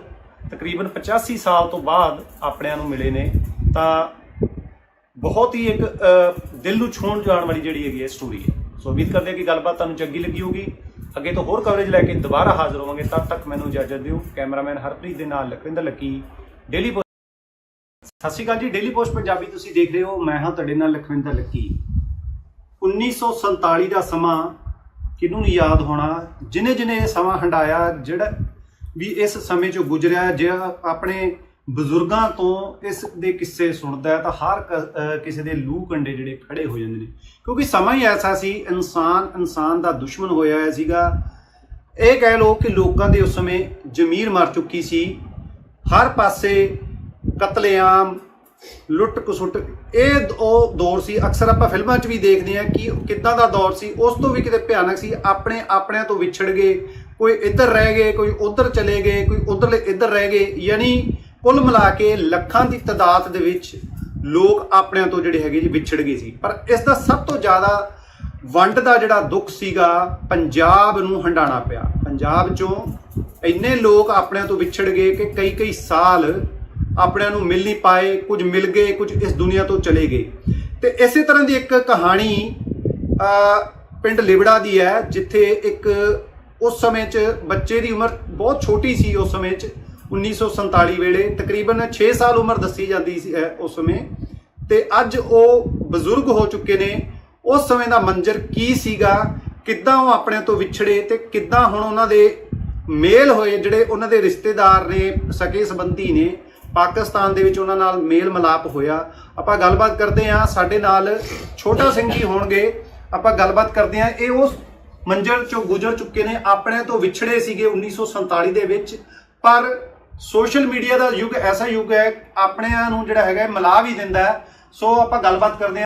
ਤਕਰੀਬਨ 85 ਸਾਲ ਤੋਂ ਬਾਅਦ ਆਪਣਿਆਂ ਨੂੰ ਮਿਲੇ ਨੇ। ਤਾਂ ਬਹੁਤ ਹੀ ਇੱਕ ਦਿਲ ਨੂੰ ਛੂਹਣ ਜਾਣ ਵਾਲੀ ਜਿਹੜੀ ਹੈਗੀ ਹੈ ਸਟੋਰੀ ਹੈ। ਸੋ ਉਮੀਦ ਕਰਦੇ ਹਾਂ ਕਿ ਗੱਲਬਾਤ ਤੁਹਾਨੂੰ ਚੰਗੀ ਲੱਗੀ ਹੋਊਗੀ। ਅੱਗੇ ਤੋਂ ਹੋਰ ਕਵਰੇਜ ਲੈ ਕੇ ਦੁਬਾਰਾ ਹਾਜ਼ਰ ਹੋਵਾਂਗੇ। ਤਦ ਤੱਕ ਮੈਨੂੰ ਇਜਾਜ਼ਤ ਦਿਓ। ਕੈਮਰਾਮੈਨ ਹਰਪ੍ਰੀਤ ਦੇ ਨਾਲ ਲਖਵਿੰਦਰ ਲੱਕੀ ਡੇਲੀ ਸਤਿ ਸ਼੍ਰੀ ਅਕਾਲ ਜੀ ਡੇਲੀ ਪੋਸਟ ਪੰਜਾਬੀ ਤੁਸੀਂ ਦੇਖ ਰਹੇ ਹੋ। ਮੈਂ ਹਾਂ ਤੁਹਾਡੇ ਨਾਲ ਲਖਵਿੰਦਰ ਲੱਕੀ। 1947 ਦਾ ਸਮਾਂ ਕਿਹਨੂੰ ਨਹੀਂ ਯਾਦ ਹੋਣਾ? ਜਿਨੇ ਜਿਨੇ ਇਹ ਸਮਾਂ ਹੰਡਾਇਆ ਜਿਹੜਾ ਵੀ ਇਸ ਸਮੇਂ ਚੋਂ ਗੁਜ਼ਰਿਆ, ਜੇ ਆਪਣੇ ਬਜ਼ੁਰਗਾਂ ਤੋਂ ਇਸ ਦੇ ਕਿੱਸੇ ਸੁਣਦਾ ਤਾਂ ਹਰ ਕ- ਕਿਸੇ ਦੇ ਲੂ ਕੰਡੇ ਜਿਹੜੇ ਖੜੇ ਹੋ ਜਾਂਦੇ ਨੇ। ਕਿਉਂਕਿ ਸਮਾਂ ਹੀ ਐਸਾ ਸੀ, ਇਨਸਾਨ ਇਨਸਾਨ ਦਾ ਦੁਸ਼ਮਣ ਹੋਇਆ ਸੀਗਾ। ਇਹ ਕਹਿ ਲਓ ਕਿ ਲੋਕਾਂ ਦੇ ਉਸ ਸਮੇਂ ਜ਼ਮੀਰ ਮਰ ਚੁੱਕੀ ਸੀ। ਹਰ ਪਾਸੇ ਕਤਲੇਆਮ, ਲੁੱਟ ਕਸੁੱਟ, ਇਹ ਉਹ ਦੌਰ ਸੀ। ਅਕਸਰ ਆਪਾਂ ਫਿਲਮਾਂ 'ਚ ਵੀ ਦੇਖਦੇ ਹਾਂ ਕਿ ਕਿੱਦਾਂ ਦਾ ਦੌਰ ਸੀ। ਉਸ ਤੋਂ ਵੀ ਕਿਤੇ ਭਿਆਨਕ ਸੀ। ਆਪਣੇ ਆਪਣਿਆਂ ਤੋਂ ਵਿਛੜ ਗਏ। ਕੋਈ ਇੱਧਰ ਰਹਿ ਗਏ, ਕੋਈ ਉੱਧਰ ਚਲੇ ਗਏ, ਕੋਈ ਉੱਧਰਲੇ ਇੱਧਰ ਰਹਿ ਗਏ। ਯਾਨੀ ਕੁੱਲ ਮਿਲਾ ਕੇ ਲੱਖਾਂ ਦੀ ਤਾਦਾਦ ਦੇ ਵਿੱਚ ਲੋਕ ਆਪਣਿਆਂ ਤੋਂ ਜਿਹੜੇ ਹੈਗੇ ਜੀ ਵਿਛੜ ਗਏ ਸੀ। ਪਰ ਇਸ ਦਾ ਸਭ ਤੋਂ ਜ਼ਿਆਦਾ ਵੰਡ ਦਾ ਜਿਹੜਾ ਦੁੱਖ ਸੀਗਾ, ਪੰਜਾਬ ਨੂੰ ਹੰਡਾਣਾ ਪਿਆ। ਪੰਜਾਬ ਚੋਂ ਇੰਨੇ ਲੋਕ ਆਪਣਿਆਂ ਤੋਂ ਵਿਛੜ ਗਏ ਕਿ ਕਈ ਕਈ ਸਾਲ ਆਪਣਿਆਂ ਨੂੰ ਮਿਲ ਨਹੀਂ ਪਾਏ, ਕੁਝ ਮਿਲ ਗਏ, ਕੁਝ ਇਸ ਦੁਨੀਆ ਤੋਂ ਚਲੇ ਗਏ। ਤੇ ਇਸੇ ਤਰ੍ਹਾਂ ਦੀ ਇੱਕ ਕਹਾਣੀ ਪਿੰਡ ਲਿਬੜਾ ਦੀ ਹੈ, ਜਿੱਥੇ ਇੱਕ ਉਸ ਸਮੇਂ 'ਚ ਬੱਚੇ ਦੀ ਉਮਰ ਬਹੁਤ ਛੋਟੀ ਸੀ ਉਸ ਸਮੇਂ 'ਚ 1947 ਵੇਲੇ, ਤਕਰੀਬਨ 6 ਸਾਲ ਉਮਰ ਦੱਸੀ ਜਾਂਦੀ ਸੀ ਉਸ ਸਮੇਂ। ਤੇ ਅੱਜ ਉਹ ਬਜ਼ੁਰਗ ਹੋ ਚੁੱਕੇ ਨੇ। ਉਸ ਸਮੇਂ ਦਾ ਮੰਜ਼ਰ ਕੀ ਸੀਗਾ, ਕਿੱਦਾਂ ਉਹ ਆਪਣੇ ਤੋਂ ਵਿਛੜੇ ਤੇ ਕਿੱਦਾਂ ਹੁਣ ਉਹਨਾਂ ਦੇ ਮੇਲ ਹੋਏ, ਜਿਹੜੇ ਉਹਨਾਂ ਦੇ ਰਿਸ਼ਤੇਦਾਰ ਨੇ, ਸਕੇ ਸੰਬੰਧੀ ਨੇ ਪਾਕਿਸਤਾਨ ਦੇ ਵਿੱਚ ਉਹਨਾਂ ਨਾਲ ਮੇਲ ਮਿਲਾਪ ਹੋਇਆ। ਆਪਾਂ ਗੱਲਬਾਤ ਕਰਦੇ ਹਾਂ, ਸਾਡੇ ਨਾਲ ਛੋਟਾ ਸਿੰਘ ਜੀ ਹੋਣਗੇ। ਆਪਾਂ ਗੱਲਬਾਤ ਕਰਦੇ ਹਾਂ, ਇਹ ਉਸ ਮੰਜ਼ਰ ਚੋਂ ਗੁਜ਼ਰ ਚੁੱਕੇ ਨੇ, ਆਪਣੇ ਤੋਂ ਵਿਛੜੇ ਸੀਗੇ 1947 ਦੇ ਵਿੱਚ। ਪਰ ਸੋਸ਼ਲ ਮੀਡੀਆ ਦਾ ਯੁੱਗ ਐਸਾ ਯੁੱਗ ਹੈ, ਆਪਣਿਆਂ ਨੂੰ ਜਿਹੜਾ ਹੈਗਾ ਇਹ ਮਿਲਾ ਵੀ ਦਿੰਦਾ ਸੋ ਆਪਾਂ ਗੱਲਬਾਤ ਕਰਦੇ ਹਾਂ।